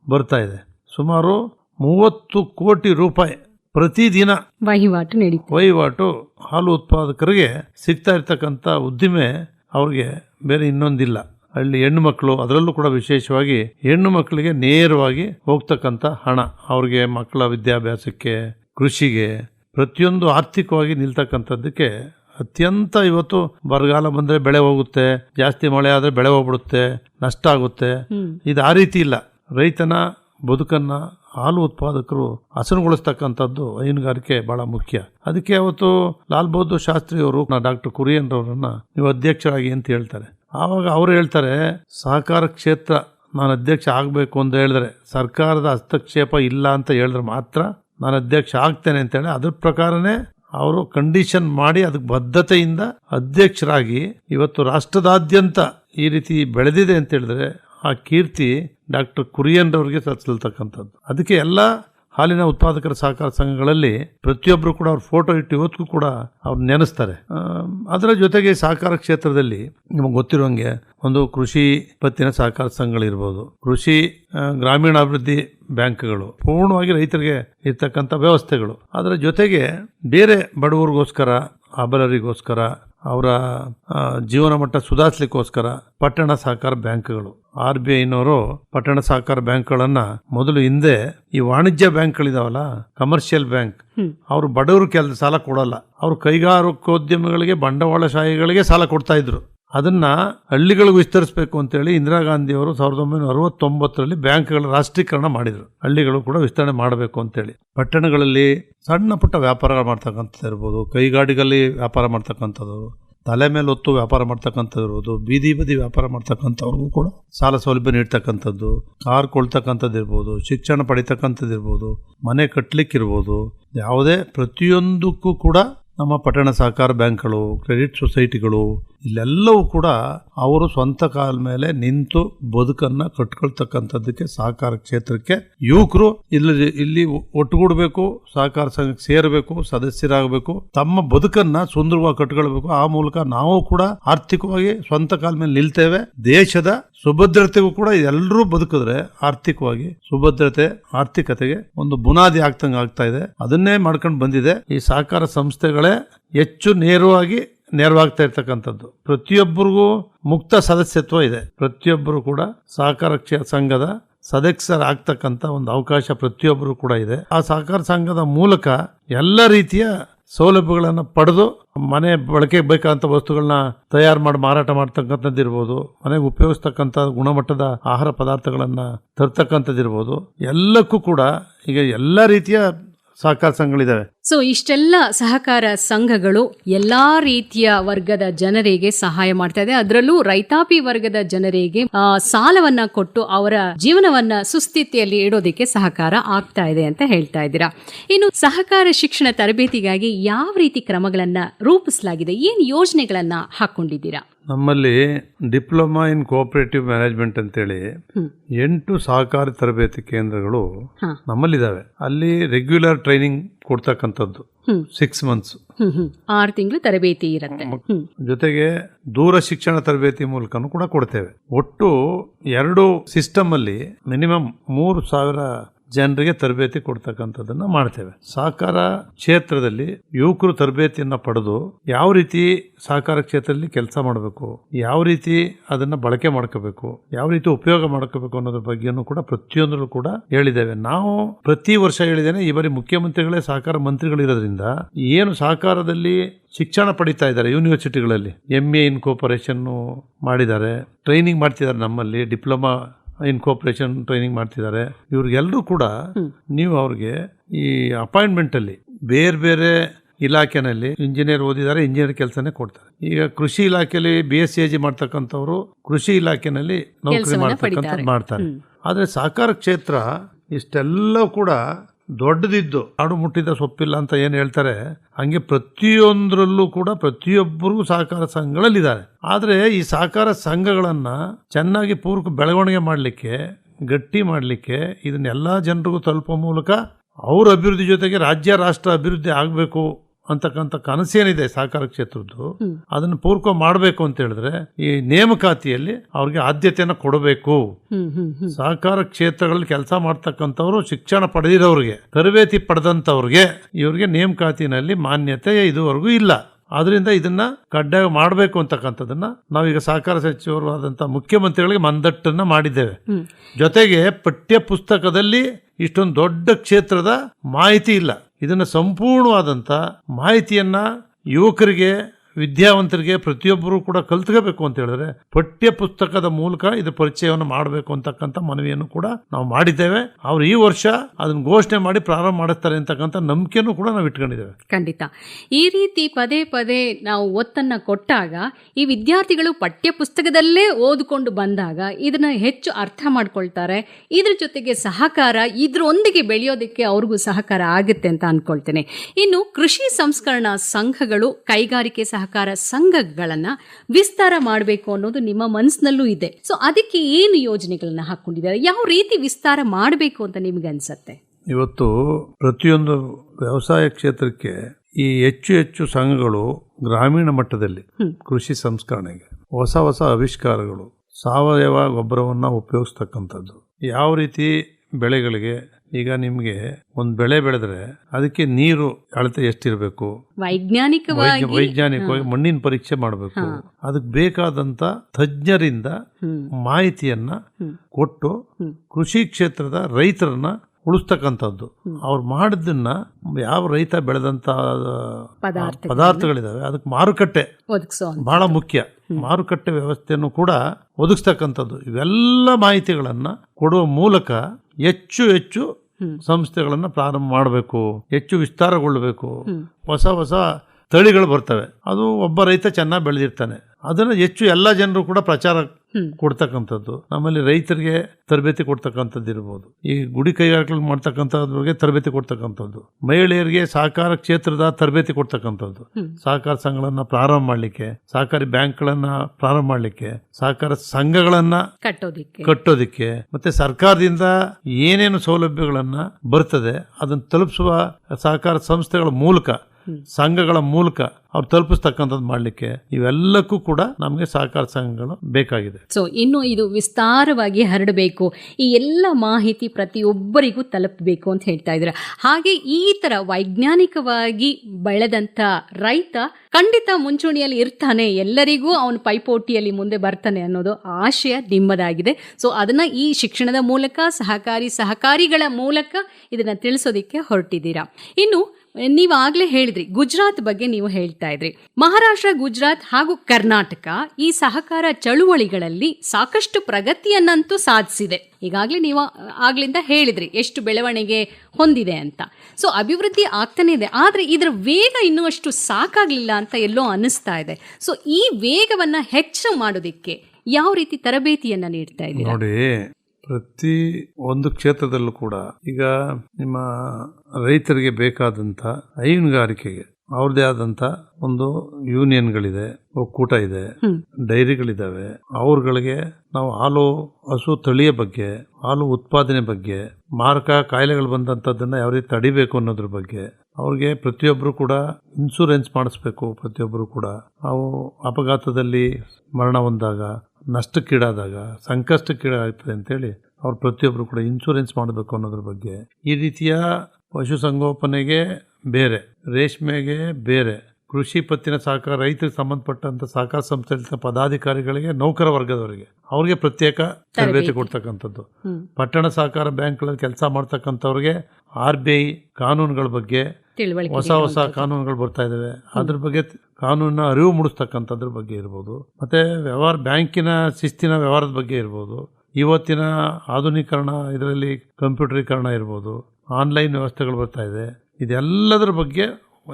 ಬರ್ತಾ ಇದೆ. ಸುಮಾರು ಮೂವತ್ತು ಕೋಟಿ ರೂಪಾಯಿ ಪ್ರತಿದಿನ ವಹಿವಾಟು ವಹಿವಾಟು ಹಾಲು ಉತ್ಪಾದಕರಿಗೆ ಸಿಗ್ತಾ ಇರ್ತಕ್ಕಂಥ ಉದ್ದಿಮೆ ಅವ್ರಿಗೆ ಬೇರೆ ಇನ್ನೊಂದಿಲ್ಲ. ಹಳ್ಳಿ ಹೆಣ್ಣು ಮಕ್ಕಳು ಅದರಲ್ಲೂ ಕೂಡ ವಿಶೇಷವಾಗಿ ಹೆಣ್ಣು ಮಕ್ಕಳಿಗೆ ನೇರವಾಗಿ ಹೋಗ್ತಕ್ಕಂಥ ಹಣ. ಅವ್ರಿಗೆ ಮಕ್ಕಳ ವಿದ್ಯಾಭ್ಯಾಸಕ್ಕೆ ಕೃಷಿಗೆ ಪ್ರತಿಯೊಂದು ಆರ್ಥಿಕವಾಗಿ ನಿಲ್ತಕ್ಕಂಥದ್ದಕ್ಕೆ ಅತ್ಯಂತ ಇವತ್ತು ಬರಗಾಲ ಬಂದರೆ ಬೆಳೆ ಹೋಗುತ್ತೆ ಜಾಸ್ತಿ ಮಳೆ ಆದರೆ ಬೆಳೆ ಹೋಗ್ಬಿಡುತ್ತೆ ನಷ್ಟ ಆಗುತ್ತೆ. ಇದು ಆ ರೀತಿ ಇಲ್ಲ. ರೈತನ ಬದುಕನ್ನ ಹಾಲು ಉತ್ಪಾದಕರು ಹಸನುಗೊಳಿಸ್ತಕ್ಕಂಥದ್ದು ಹೈನುಗಾರಿಕೆ ಬಹಳ ಮುಖ್ಯ. ಅದಕ್ಕೆ ಅವತ್ತು ಲಾಲ್ ಬಹದ್ದೂರ್ ಶಾಸ್ತ್ರಿ ಅವರು ಡಾಕ್ಟರ್ ಕುರಿಯನ್ ರವರನ್ನ ನೀವು ಅಧ್ಯಕ್ಷರಾಗಿ ಅಂತ ಹೇಳ್ತಾರೆ. ಆವಾಗ ಅವರು ಹೇಳ್ತಾರೆ, ಸಹಕಾರ ಕ್ಷೇತ್ರ ನಾನು ಅಧ್ಯಕ್ಷ ಆಗಬೇಕು ಅಂತ ಹೇಳಿದ್ರೆ ಸರ್ಕಾರದ ಹಸ್ತಕ್ಷೇಪ ಇಲ್ಲ ಅಂತ ಹೇಳಿದ್ರೆ ಮಾತ್ರ ನಾನು ಅಧ್ಯಕ್ಷ ಆಗ್ತೇನೆ ಅಂತ ಹೇಳಿ ಅದ್ರ ಪ್ರಕಾರನೇ ಅವರು ಕಂಡೀಷನ್ ಮಾಡಿ ಅದಕ್ಕೆ ಬದ್ಧತೆಯಿಂದ ಅಧ್ಯಕ್ಷರಾಗಿ ಇವತ್ತು ರಾಷ್ಟ್ರದಾದ್ಯಂತ ಈ ರೀತಿ ಬೆಳೆದಿದೆ ಅಂತ ಹೇಳಿದ್ರೆ ಆ ಕೀರ್ತಿ ಡಾಕ್ಟರ್ ಕುರಿಯನ್ ಅವರಿಗೆ ಸಲ್ತಕ್ಕಂಥದ್ದು ಅದಕ್ಕೆ ಎಲ್ಲ ಹಾಲಿನ ಉತ್ಪಾದಕರ ಸಹಕಾರ ಸಂಘಗಳಲ್ಲಿ ಪ್ರತಿಯೊಬ್ಬರು ಕೂಡ ಅವ್ರ ಫೋಟೋ ಇಟ್ಟು ಇವತ್ತಿಗೂ ಕೂಡ ಅವ್ರು ನೆನೆಸ್ತಾರೆ. ಅದರ ಜೊತೆಗೆ ಸಹಕಾರ ಕ್ಷೇತ್ರದಲ್ಲಿ ನಿಮಗೆ ಗೊತ್ತಿರೋಂಗೆ ಒಂದು ಕೃಷಿ ಪತ್ತಿನ ಸಹಕಾರ ಸಂಘಗಳಿರ್ಬೋದು. ಕೃಷಿ ಗ್ರಾಮೀಣಾಭಿವೃದ್ಧಿ ಬ್ಯಾಂಕ್ಗಳು ಪೂರ್ಣವಾಗಿ ರೈತರಿಗೆ ಇರ್ತಕ್ಕಂಥ ವ್ಯವಸ್ಥೆಗಳು. ಅದರ ಜೊತೆಗೆ ಬೇರೆ ಬಡವರಿಗೋಸ್ಕರ, ಅಬಲರಿಗೋಸ್ಕರ, ಅವರ ಜೀವನ ಮಟ್ಟ ಸುಧಾರಿಸ್ಲಿಕ್ಕೋಸ್ಕರ ಪಟ್ಟಣ ಸಹಕಾರ ಬ್ಯಾಂಕ್ಗಳು. ಆರ್ ಬಿ ಐನವರು ಪಟ್ಟಣ ಸಹಕಾರ ಬ್ಯಾಂಕ್ಗಳನ್ನ ಮೊದಲು ಹಿಂದೆ ಈ ವಾಣಿಜ್ಯ ಬ್ಯಾಂಕ್ಗಳಿದಾವಲ್ಲ ಕಮರ್ಷಿಯಲ್ ಬ್ಯಾಂಕ್. ಅವರು ಬಡವರು ಕೆಲ ಸಾಲ ಕೊಡಲ್ಲ. ಅವರು ಕೈಗಾರಿಕೋದ್ಯಮಿಗಳಿಗೆ ಬಂಡವಾಳಶಾಹಿಗಳಿಗೆ ಸಾಲ ಕೊಡ್ತಾ ಇದ್ರು ಅದನ್ನ ಹಳ್ಳಿಗಳಿಗೂ ವಿಸ್ತರಿಸಬೇಕು ಅಂತೇಳಿ ಇಂದಿರಾ ಗಾಂಧಿ ಅವರು ಸಾವಿರದ ಒಂಬೈನೂರ ಅರವತ್ತೊಂಬತ್ತರಲ್ಲಿ ಬ್ಯಾಂಕ್ಗಳ ರಾಷ್ಟ್ರೀಕರಣ ಮಾಡಿದ್ರು. ಹಳ್ಳಿಗಳು ಕೂಡ ವಿಸ್ತರಣೆ ಮಾಡಬೇಕು ಅಂತೇಳಿ. ಪಟ್ಟಣಗಳಲ್ಲಿ ಸಣ್ಣ ಪುಟ್ಟ ವ್ಯಾಪಾರ ಮಾಡ್ತಕ್ಕಂಥದ್ದು ಇರ್ಬೋದು ಕೈಗಾಡಿಗಳಲ್ಲಿ ವ್ಯಾಪಾರ ಮಾಡ್ತಕ್ಕಂಥದ್ದು ತಲೆ ಮೇಲೆ ಹೊತ್ತು ವ್ಯಾಪಾರ ಮಾಡ್ತಕ್ಕಂಥದ್ದು ಇರ್ಬೋದು ಬೀದಿ ಬದಿ ವ್ಯಾಪಾರ ಮಾಡ್ತಕ್ಕಂಥವ್ರಿಗೂ ಕೂಡ ಸಾಲ ಸೌಲಭ್ಯ ನೀಡ್ತಕ್ಕಂಥದ್ದು, ಕಾರ್ ಕೊಳ್ತಕ್ಕಂಥದ್ದು ಇರ್ಬೋದು ಶಿಕ್ಷಣ ಪಡಿತಕ್ಕಂಥದ್ದು ಇರ್ಬೋದು ಮನೆ ಕಟ್ಟಲಿಕ್ಕಿರ್ಬೋದು ಯಾವುದೇ ಪ್ರತಿಯೊಂದಕ್ಕೂ ಕೂಡ ನಮ್ಮ ಪಟ್ಟಣ ಸಹಕಾರ ಬ್ಯಾಂಕ್ಗಳು, ಕ್ರೆಡಿಟ್ ಸೊಸೈಟಿಗಳು ಇಲ್ಲೆಲ್ಲವೂ ಕೂಡ ಅವರು ಸ್ವಂತ ಕಾಲ ಮೇಲೆ ನಿಂತು ಬದುಕನ್ನ ಕಟ್ಕೊಳ್ತಕ್ಕಂಥದ್ದಕ್ಕೆ, ಸಹಕಾರ ಕ್ಷೇತ್ರಕ್ಕೆ ಯುವಕರು ಇಲ್ಲಿ ಇಲ್ಲಿ ಒಟ್ಟುಗೂಡಬೇಕು, ಸಹಕಾರ ಸಂಘಕ್ಕೆ ಸೇರಬೇಕು, ಸದಸ್ಯರಾಗಬೇಕು, ತಮ್ಮ ಬದುಕನ್ನ ಸುಂದರವಾಗಿ ಕಟ್ಕೊಳ್ಬೇಕು. ಆ ಮೂಲಕ ನಾವು ಕೂಡ ಆರ್ಥಿಕವಾಗಿ ಸ್ವಂತ ಕಾಲ ಮೇಲೆ ನಿಲ್ತೇವೆ. ದೇಶದ ಸುಭದ್ರತೆಗೂ ಕೂಡ ಎಲ್ಲರೂ ಬದುಕಿದ್ರೆ ಆರ್ಥಿಕವಾಗಿ ಸುಭದ್ರತೆ, ಆರ್ಥಿಕತೆಗೆ ಒಂದು ಬುನಾದಿ ಆಗ್ತಂಗೆ ಆಗ್ತಾ ಇದೆ. ಅದನ್ನೇ ಮಾಡ್ಕೊಂಡು ಬಂದಿದೆ. ಈ ಸಹಕಾರ ಸಂಸ್ಥೆಗಳೇ ಹೆಚ್ಚು ನೇರವಾಗಿ ನೆರವಾಗ್ತಾ ಇರ್ತಕ್ಕಂಥದ್ದು. ಪ್ರತಿಯೊಬ್ಬರಿಗೂ ಮುಕ್ತ ಸದಸ್ಯತ್ವ ಇದೆ. ಪ್ರತಿಯೊಬ್ಬರು ಕೂಡ ಸಹಕಾರ ಕ್ಷೇ ಸಂಘದ ಸದಸ್ಯರಾಗ್ತಕ್ಕಂಥ ಒಂದು ಅವಕಾಶ ಪ್ರತಿಯೊಬ್ಬರು ಕೂಡ ಇದೆ. ಆ ಸಹಕಾರ ಸಂಘದ ಮೂಲಕ ಎಲ್ಲ ರೀತಿಯ ಸೌಲಭ್ಯಗಳನ್ನು ಪಡೆದು ಮನೆ ಬಳಕೆಗೆ ಬೇಕಾದಂಥ ವಸ್ತುಗಳನ್ನ ತಯಾರು ಮಾಡಿ ಮಾರಾಟ ಮಾಡ್ತಕ್ಕಂಥದ್ದು ಇರ್ಬೋದು ಮನೆಗೆ ಉಪಯೋಗಿಸ್ತಕ್ಕಂಥ ಗುಣಮಟ್ಟದ ಆಹಾರ ಪದಾರ್ಥಗಳನ್ನು ತರ್ತಕ್ಕಂಥದ್ದು ಇರ್ಬೋದು ಎಲ್ಲಕ್ಕೂ ಕೂಡ ಈಗ ಎಲ್ಲ ರೀತಿಯ ಸಹಕಾರ ಸಂಘಗಳಿದ್ದಾವೆ ಸೊ ಇಷ್ಟೆಲ್ಲ ಸಹಕಾರ ಸಂಘಗಳು ಎಲ್ಲ ರೀತಿಯ ವರ್ಗದ ಜನರಿಗೆ ಸಹಾಯ ಮಾಡ್ತಾ ಇದೆ. ಅದರಲ್ಲೂ ರೈತಾಪಿ ವರ್ಗದ ಜನರಿಗೆ ಸಾಲವನ್ನ ಕೊಟ್ಟು ಅವರ ಜೀವನವನ್ನ ಸುಸ್ಥಿತಿಯಲ್ಲಿ ಇಡೋದಕ್ಕೆ ಸಹಕಾರ ಆಗ್ತಾ ಇದೆ ಅಂತ ಹೇಳ್ತಾ ಇದ್ದೀರಾ. ಇನ್ನು ಸಹಕಾರ ಶಿಕ್ಷಣ ತರಬೇತಿಗಾಗಿ ಯಾವ ರೀತಿ ಕ್ರಮಗಳನ್ನ ರೂಪಿಸಲಾಗಿದೆ? ಏನು ಯೋಜನೆಗಳನ್ನ ಹಾಕೊಂಡಿದ್ದೀರಾ? ನಮ್ಮಲ್ಲಿ ಡಿಪ್ಲೊಮಾ ಇನ್ ಕೋಆಪರೇಟಿವ್ ಮ್ಯಾನೇಜ್ಮೆಂಟ್ ಅಂತೇಳಿ. ಎಂಟು ಸಹಕಾರಿ ತರಬೇತಿ ಕೇಂದ್ರಗಳು. ನಮ್ಮಲ್ಲಿದ್ದಾವೆ ಅಲ್ಲಿ ರೆಗ್ಯುಲರ್ ಟ್ರೈನಿಂಗ್ ಕೊಡ್ತಕ್ಕಂಥದ್ದು. ಸಿಕ್ಸ್ ಮಂತ್ಸ್ ಆರು ತಿಂಗಳು ತರಬೇತಿ ಇರುತ್ತೆ. ಜೊತೆಗೆ ದೂರ ಶಿಕ್ಷಣ ತರಬೇತಿ ಮೂಲಕನೂ ಕೂಡ ಕೊಡ್ತೇವೆ. ಒಟ್ಟು ಎರಡು ಸಿಸ್ಟಮ್ ಅಲ್ಲಿ ಮಿನಿಮಮ್ ಮೂರು ಸಾವಿರ ಜನರಿಗೆ ತರಬೇತಿ ಕೊಡ್ತಕ್ಕಂಥದ್ದನ್ನ ಮಾಡ್ತೇವೆ. ಸಹಕಾರ ಕ್ಷೇತ್ರದಲ್ಲಿ ಯುವಕರು ತರಬೇತಿಯನ್ನ ಪಡೆದು ಯಾವ ರೀತಿ ಸಹಕಾರ ಕ್ಷೇತ್ರದಲ್ಲಿ ಕೆಲಸ ಮಾಡಬೇಕು, ಯಾವ ರೀತಿ ಅದನ್ನ ಬಳಕೆ ಮಾಡ್ಕೋಬೇಕು, ಯಾವ ರೀತಿ ಉಪಯೋಗ ಮಾಡ್ಕೋಬೇಕು ಅನ್ನೋದ್ರ ಬಗ್ಗೆನೂ ಕೂಡ ಪ್ರತಿಯೊಂದರಲ್ಲೂ ಕೂಡ ಹೇಳಿದ್ದೇವೆ. ನಾವು ಪ್ರತಿ ವರ್ಷ ಹೇಳಿದ್ದೇನೆ, ಈ ಬಾರಿ ಮುಖ್ಯಮಂತ್ರಿಗಳೇ ಸಹಕಾರ ಮಂತ್ರಿಗಳಿರೋದ್ರಿಂದ ಏನು ಸಹಕಾರದಲ್ಲಿ ಶಿಕ್ಷಣ ಪಡಿತಾ ಇದ್ದಾರೆ ಯೂನಿವರ್ಸಿಟಿಗಳಲ್ಲಿ. ಎಂ ಎ ಇನ್ ಕೋಪರೇಷನ್ ಮಾಡಿದ್ದಾರೆ, ಟ್ರೈನಿಂಗ್ ಮಾಡ್ತಿದ್ದಾರೆ ನಮ್ಮಲ್ಲಿ, ಡಿಪ್ಲೊಮಾ ಇನ್ ಕೋಪರೇಷನ್ ಟ್ರೈನಿಂಗ್ ಮಾಡ್ತಿದ್ದಾರೆ. ಇವ್ರಿಗೆಲ್ಲರೂ ಕೂಡ ನೀವು ಅವ್ರಿಗೆ ಈ ಅಪಾಯಿಂಟ್ಮೆಂಟ್ ಅಲ್ಲಿ ಬೇರೆ ಬೇರೆ ಇಲಾಖೆನಲ್ಲಿ ಇಂಜಿನಿಯರ್ ಓದಿದ್ದಾರೆ ಇಂಜಿನಿಯರ್ ಕೆಲಸನೇ ಕೊಡ್ತಾರೆ. ಈಗ ಕೃಷಿ ಇಲಾಖೆಯಲ್ಲಿ B S C A G ಮಾಡ್ತಕ್ಕಂಥವ್ರು ಕೃಷಿ ಇಲಾಖೆನಲ್ಲಿ ನೌಕರಿ ಮಾಡ್ತಕ್ಕಂಥ ಮಾಡ್ತಾರೆ. ಆದರೆ ಸಹಕಾರ ಕ್ಷೇತ್ರ ಇಷ್ಟೆಲ್ಲ ಕೂಡ ದೊಡ್ಡದಿದ್ದು. ಆಡು ಮುಟ್ಟಿದ ಸೊಪ್ಪಿಲ್ಲ ಅಂತ ಏನು ಹೇಳ್ತಾರೆ? ಹಂಗೆ ಪ್ರತಿಯೊಂದರಲ್ಲೂ ಕೂಡ ಪ್ರತಿಯೊಬ್ಬರಿಗೂ ಸಹಕಾರ ಸಂಘಗಳಲ್ಲಿದ್ದಾರೆ. ಆದರೆ ಈ ಸಹಕಾರ ಸಂಘಗಳನ್ನು ಚೆನ್ನಾಗಿ ಪೂರ್ವಕ ಬೆಳವಣಿಗೆ ಮಾಡಲಿಕ್ಕೆ, ಗಟ್ಟಿ ಮಾಡಲಿಕ್ಕೆ ಇದನ್ನೆಲ್ಲ ಜನರಿಗೂ ತಲುಪೋ ಮೂಲಕ ಅವ್ರ ಅಭಿವೃದ್ಧಿ ಜೊತೆಗೆ ರಾಜ್ಯ, ರಾಷ್ಟ್ರ ಅಭಿವೃದ್ಧಿ ಆಗಬೇಕು. ಅಂತಕ್ಕಂಥ ಕನಸೇನಿದೆ ಸಹಕಾರ ಕ್ಷೇತ್ರದ್ದು ಅದನ್ನು ಪೂರ್ವ ಮಾಡಬೇಕು ಅಂತ ಹೇಳಿದ್ರೆ ಈ ನೇಮಕಾತಿಯಲ್ಲಿ ಅವ್ರಿಗೆ ಆದ್ಯತೆಯನ್ನು ಕೊಡಬೇಕು. ಸಹಕಾರ ಕ್ಷೇತ್ರಗಳಲ್ಲಿ ಕೆಲಸ ಮಾಡ್ತಕ್ಕಂಥವ್ರು ಶಿಕ್ಷಣ ಪಡೆದಿರೋರಿಗೆ ತರಬೇತಿ ಪಡೆದಂಥವ್ರಿಗೆ ಇವರಿಗೆ ನೇಮಕಾತಿನಲ್ಲಿ ಮಾನ್ಯತೆ ಇದುವರೆಗೂ ಇಲ್ಲ. ಆದ್ರಿಂದ ಇದನ್ನ ಕಡ್ಡಾಯ ಮಾಡಬೇಕು ಅಂತಕ್ಕಂಥದ್ದನ್ನ ನಾವೀಗ ಸಹಕಾರ ಸಚಿವರು ಆದಂತ ಮುಖ್ಯಮಂತ್ರಿಗಳಿಗೆ ಮಂದಟ್ಟನ್ನ ಮಾಡಿದ್ದೇವೆ. ಜೊತೆಗೆ ಪಠ್ಯ ಪುಸ್ತಕದಲ್ಲಿ ಇಷ್ಟೊಂದು ದೊಡ್ಡ ಕ್ಷೇತ್ರದ ಮಾಹಿತಿ ಇಲ್ಲ. ಇದನ್ನ ಸಂಪೂರ್ಣವಾದಂಥ ಮಾಹಿತಿಯನ್ನು ಯುವಕರಿಗೆ ವಿದ್ಯಾವಂತರಿಗೆ ಪ್ರತಿಯೊಬ್ಬರೂ ಕೂಡ ಕಲ್ತ್ಕೋಬೇಕು ಅಂತ ಹೇಳಿದ್ರೆ ಪಠ್ಯ ಪುಸ್ತಕದ ಮೂಲಕ ಇದು ಪರಿಚಯವನ್ನು ಮಾಡಬೇಕು ಅಂತಕ್ಕಂಥ ಮನವಿಯನ್ನು ಕೂಡ ನಾವು ಮಾಡಿದ್ದೇವೆ. ಅವರು ಈ ವರ್ಷ ಅದನ್ನ ಘೋಷಣೆ ಮಾಡಿ ಪ್ರಾರಂಭ ಮಾಡುತ್ತಾರೆ ಅಂತಕ್ಕಂಥ ನಂಬಿಕೆಯನ್ನು ಕೂಡ ನಾವು ಇಟ್ಕೊಂಡಿದ್ದೇವೆ. ಖಂಡಿತ. ಈ ರೀತಿ ಪದೇ ಪದೇ ನಾವು ಒತ್ತನ್ನ ಕೊಟ್ಟಾಗ ಈ ವಿದ್ಯಾರ್ಥಿಗಳು ಪಠ್ಯ ಪುಸ್ತಕದಲ್ಲೇ ಓದಿಕೊಂಡು ಬಂದಾಗ ಇದನ್ನ ಹೆಚ್ಚು ಅರ್ಥ ಮಾಡ್ಕೊಳ್ತಾರೆ. ಇದ್ರ ಜೊತೆಗೆ ಸಹಕಾರ ಇದ್ರೊಂದಿಗೆ ಬೆಳೆಯೋದಕ್ಕೆ ಅವ್ರಿಗೂ ಸಹಕಾರ ಆಗುತ್ತೆ ಅಂತ ಅನ್ಕೊಳ್ತೇನೆ. ಇನ್ನು ಕೃಷಿ ಸಂಸ್ಕರಣಾ ಸಂಘಗಳು ಕೈಗಾರಿಕೆ ಸಹಕಾರ ಸಂಘಗಳನ್ನು ವಿಸ್ತಾರ ಮಾಡಬೇಕು ಅನ್ನೋದು ನಿಮ್ಮ ಮನಸ್ಸಿನಲ್ಲೂ ಇದೆ. ಸೊ ಅದಕ್ಕೆ ಏನು ಯೋಜನೆಗಳನ್ನ ಹಾಕೊಂಡಿದ್ದಾರೆ ಯಾವ ರೀತಿ ವಿಸ್ತಾರ ಮಾಡಬೇಕು ಅಂತ ನಿಮ್ಗೆ ಅನ್ಸತ್ತೆ? ಇವತ್ತು ಪ್ರತಿಯೊಂದು ವ್ಯವಸಾಯ ಕ್ಷೇತ್ರಕ್ಕೆ ಈ ಹೆಚ್ಚು ಹೆಚ್ಚು ಸಂಘಗಳು ಗ್ರಾಮೀಣ ಮಟ್ಟದಲ್ಲಿ ಕೃಷಿ ಸಂಸ್ಕರಣೆಗೆ ಹೊಸ ಹೊಸ ಆವಿಷ್ಕಾರಗಳು ಸಾವಯವ ಗೊಬ್ಬರವನ್ನು ಉಪಯೋಗಿಸ್ತಕ್ಕಂಥದ್ದು. ಯಾವ ರೀತಿ ಬೆಳೆಗಳಿಗೆ ಈಗ ನಿಮಗೆ ಒಂದು ಬೆಳೆ ಬೆಳೆದ್ರೆ ಅದಕ್ಕೆ ನೀರು ಅಳತೆ ಎಷ್ಟಿರಬೇಕು? ವೈಜ್ಞಾನಿಕವಾಗಿ ವೈಜ್ಞಾನಿಕವಾಗಿ ಮಣ್ಣಿನ ಪರೀಕ್ಷೆ ಮಾಡಬೇಕು. ಅದಕ್ಕೆ ಬೇಕಾದಂತ ತಜ್ಞರಿಂದ ಮಾಹಿತಿಯನ್ನ ಕೊಟ್ಟು ಕೃಷಿ ಕ್ಷೇತ್ರದ ರೈತರನ್ನ ಉಳಿಸ್ತಕ್ಕಂಥದ್ದು. ಅವ್ರು ಮಾಡಿದ್ದನ್ನ ಯಾವ ರೈತ ಬೆಳೆದಂತ ಪದಾರ್ಥಗಳಿದಾವೆ ಅದಕ್ಕೆ ಮಾರುಕಟ್ಟೆ ಬಹಳ ಮುಖ್ಯ. ಮಾರುಕಟ್ಟೆ ವ್ಯವಸ್ಥೆಯನ್ನು ಕೂಡ ಒದಗಿಸ್ತಕ್ಕಂಥದ್ದು. ಇವೆಲ್ಲ ಮಾಹಿತಿಗಳನ್ನು ಕೊಡುವ ಮೂಲಕ ಹೆಚ್ಚು ಹೆಚ್ಚು ಸಂಸ್ಥೆಗಳನ್ನು ಪ್ರಾರಂಭ ಮಾಡಬೇಕು. ಹೆಚ್ಚು ವಿಸ್ತಾರಗೊಳ್ಳಬೇಕು. ಹೊಸ ಹೊಸ ತಳಿಗಳು ಬರ್ತವೆ. ಅದು ಒಬ್ಬ ರೈತ ಚೆನ್ನಾಗಿ ಬೆಳೆದಿರ್ತಾನೆ. ಅದನ್ನ ಹೆಚ್ಚು ಎಲ್ಲ ಜನರು ಕೂಡ ಪ್ರಚಾರ. ಕೊಡ್ತಕ್ಕಂಥದ್ದು. ನಮ್ಮಲ್ಲಿ ರೈತರಿಗೆ ತರಬೇತಿ ಕೊಡ್ತಕ್ಕಂಥದ್ದು ಇರ್ಬೋದು. ಈ ಗುಡಿ ಕೈಗಾರಿಕೆಗಳು ಮಾಡ್ತಕ್ಕಂಥದ್ರಿಗೆ ತರಬೇತಿ ಕೊಡ್ತಕ್ಕಂಥದ್ದು. ಮಹಿಳೆಯರಿಗೆ ಸಹಕಾರ ಕ್ಷೇತ್ರದ ತರಬೇತಿ ಕೊಡ್ತಕ್ಕಂಥದ್ದು. ಸಹಕಾರ ಸಂಘಗಳನ್ನ ಪ್ರಾರಂಭ ಮಾಡಲಿಕ್ಕೆ ಸಹಕಾರಿ ಬ್ಯಾಂಕ್ಗಳನ್ನ ಪ್ರಾರಂಭ ಮಾಡಲಿಕ್ಕೆ ಸಹಕಾರ ಸಂಘಗಳನ್ನ ಕಟ್ಟೋದಿಕ್ಕೆ. ಕಟ್ಟೋದಿಕ್ಕೆ ಮತ್ತೆ ಸರ್ಕಾರದಿಂದ ಏನೇನು ಸೌಲಭ್ಯಗಳನ್ನ ಬರ್ತದೆ ಅದನ್ನು ತಲುಪಿಸುವ ಸಹಕಾರ ಸಂಸ್ಥೆಗಳ ಮೂಲಕ. ಸಂಘಗಳ ಮೂಲಕ ಅವ್ರು ತಲುಪಿಸ್ತಕ್ಕಂಥದ್ದು ಮಾಡಲಿಕ್ಕೆ ಇವೆಲ್ಲಕ್ಕೂ ಕೂಡ ನಮಗೆ ಸಹಕಾರ ಸಂಘಗಳು ಬೇಕಾಗಿದೆ. ಸೊ ಇನ್ನು ಇದು ವಿಸ್ತಾರವಾಗಿ ಹರಡಬೇಕು. ಈ ಎಲ್ಲ ಮಾಹಿತಿ ಪ್ರತಿಯೊಬ್ಬರಿಗೂ ತಲುಪಬೇಕು ಅಂತ ಹೇಳ್ತಾ ಇದ್ದಾರೆ. ಹಾಗೆ ಈ ತರ ವೈಜ್ಞಾನಿಕವಾಗಿ ಬೆಳೆದಂತ ರೈತ ಖಂಡಿತ ಮುಂಚೂಣಿಯಲ್ಲಿ ಇರ್ತಾನೆ. ಎಲ್ಲರಿಗೂ ಅವನು ಪೈಪೋಟಿಯಲ್ಲಿ ಮುಂದೆ ಬರ್ತಾನೆ ಅನ್ನೋದು ಆಶಯ ನಿಮ್ಮದಾಗಿದೆ. ಸೊ ಅದನ್ನ ಈ ಶಿಕ್ಷಣದ ಮೂಲಕ, ಸಹಕಾರಿ ಸಹಕಾರಿಗಳ ಮೂಲಕ ಇದನ್ನ ತಿಳಿಸೋದಿಕ್ಕೆ ಹೊರಟಿದ್ದೀರಾ. ಇನ್ನು ನೀವಾಗಲೇ ಹೇಳಿದ್ರಿ, ಗುಜರಾತ್ ಬಗ್ಗೆ ನೀವು ಹೇಳ್ತಾ ಇದ್ರಿ. ಮಹಾರಾಷ್ಟ್ರ, ಗುಜರಾತ್ ಹಾಗೂ ಕರ್ನಾಟಕ ಈ ಸಹಕಾರ ಚಳುವಳಿಗಳಲ್ಲಿ ಸಾಕಷ್ಟು ಪ್ರಗತಿಯನ್ನಂತೂ ಸಾಧಿಸಿದೆ. ಈಗಾಗಲೇ ನೀವು ಆಗ್ಲಿಂದ ಹೇಳಿದ್ರಿ, ಎಷ್ಟು ಬೆಳವಣಿಗೆ ಹೊಂದಿದೆ ಅಂತ. ಸೊ ಅಭಿವೃದ್ಧಿ ಆಗ್ತಾನೆ ಇದೆ, ಆದ್ರೆ ಇದರ ವೇಗ ಇನ್ನೂ ಅಷ್ಟು ಸಾಕಾಗ್ಲಿಲ್ಲ ಅಂತ ಎಲ್ಲೋ ಅನಿಸ್ತಾ ಇದೆ. ಸೊ ಈ ವೇಗವನ್ನ ಹೆಚ್ಚು ಮಾಡೋದಿಕ್ಕೆ ಯಾವ ರೀತಿ ತರಬೇತಿಯನ್ನ ನೀಡ್ತಾ ಇದ್ದೀರಾ? ನೋಡಿ ಪ್ರತಿ ಒಂದು ಕ್ಷೇತ್ರದಲ್ಲೂ ಕೂಡ ಈಗ ನಿಮ್ಮ ರೈತರಿಗೆ ಬೇಕಾದಂಥ ಹೈನುಗಾರಿಕೆಗೆ ಅವ್ರದೇ ಆದಂತ ಒಂದು ಯೂನಿಯನ್ಗಳಿದೆ ಒಕ್ಕೂಟ ಇದೆ ಡೈರಿಗಳಿದಾವೆ ಡೈರಿಗಳಿದ್ದಾವೆ. ಅವ್ರಗಳಿಗೆ ನಾವು ಹಾಲು ಹಸು ತಳಿಯ ಬಗ್ಗೆ ಹಾಲು ಉತ್ಪಾದನೆ ಬಗ್ಗೆ ಮಾರಕ ಕಾಯಿಲೆಗಳು ಬಂದಂಥದ್ದನ್ನು ಯಾವ ರೀತಿ ತಡಿಬೇಕು ಅನ್ನೋದ್ರ ಬಗ್ಗೆ ಅವ್ರಿಗೆ ಪ್ರತಿಯೊಬ್ಬರು ಕೂಡ ಇನ್ಸೂರೆನ್ಸ್ ಮಾಡಿಸ್ಬೇಕು. ಪ್ರತಿಯೊಬ್ಬರು ಕೂಡ ನಾವು ಅಪಘಾತದಲ್ಲಿ ಮರಣ ಹೊಂದಾಗ ನಷ್ಟಕ್ಕೀಡಾದಾಗ ಸಂಕಷ್ಟಕ್ಕೀಡಾಗ್ತದೆ ಅಂತೇಳಿ ಅವ್ರು ಪ್ರತಿಯೊಬ್ಬರು ಕೂಡ ಇನ್ಶೂರೆನ್ಸ್ ಮಾಡಬೇಕು ಅನ್ನೋದ್ರ ಬಗ್ಗೆ ಈ ರೀತಿಯ ಪಶುಸಂಗೋಪನೆಗೆ ಬೇರೆ ರೇಷ್ಮೆಗೆ ಬೇರೆ ಕೃಷಿ ಪತ್ತಿನ ಸಹಕಾರ ರೈತರಿಗೆ ಸಂಬಂಧಪಟ್ಟಂತ ಸಹಕಾರ ಸಂಸ್ಥೆ ಪದಾಧಿಕಾರಿಗಳಿಗೆ ನೌಕರ ವರ್ಗದವರಿಗೆ ಅವ್ರಿಗೆ ಪ್ರತ್ಯೇಕ ತರಬೇತಿ. ಕೊಡ್ತಕ್ಕಂಥದ್ದು ಪಟ್ಟಣ ಸಹಕಾರ ಬ್ಯಾಂಕ್ಗಳಲ್ಲಿ ಕೆಲಸ ಮಾಡ್ತಕ್ಕಂಥವ್ರಿಗೆ ಆರ್ ಬಿ ಐ ಕಾನೂನುಗಳ ಬಗ್ಗೆ ತಿಳುವಳಿಕೆ ಹೊಸ ಹೊಸ ಕಾನೂನುಗಳು ಬರ್ತಾ ಇದ್ದಾವೆ ಅದ್ರ ಬಗ್ಗೆ ಕಾನೂನಿನ ಅರಿವು ಮೂಡಿಸ್ತಕ್ಕಂಥದ್ರ ಬಗ್ಗೆ ಇರ್ಬೋದು. ಮತ್ತೆ ವ್ಯವಹಾರ ಬ್ಯಾಂಕಿನ ಶಿಸ್ತಿನ ವ್ಯವಹಾರದ ಬಗ್ಗೆ ಇರ್ಬೋದು. ಇವತ್ತಿನ ಆಧುನೀಕರಣ ಇದರಲ್ಲಿ ಕಂಪ್ಯೂಟರೀಕರಣ ಇರ್ಬೋದು. ಆನ್ಲೈನ್ ವ್ಯವಸ್ಥೆಗಳು ಬರ್ತಾ ಇದೆ. ಇದೆಲ್ಲದರ ಬಗ್ಗೆ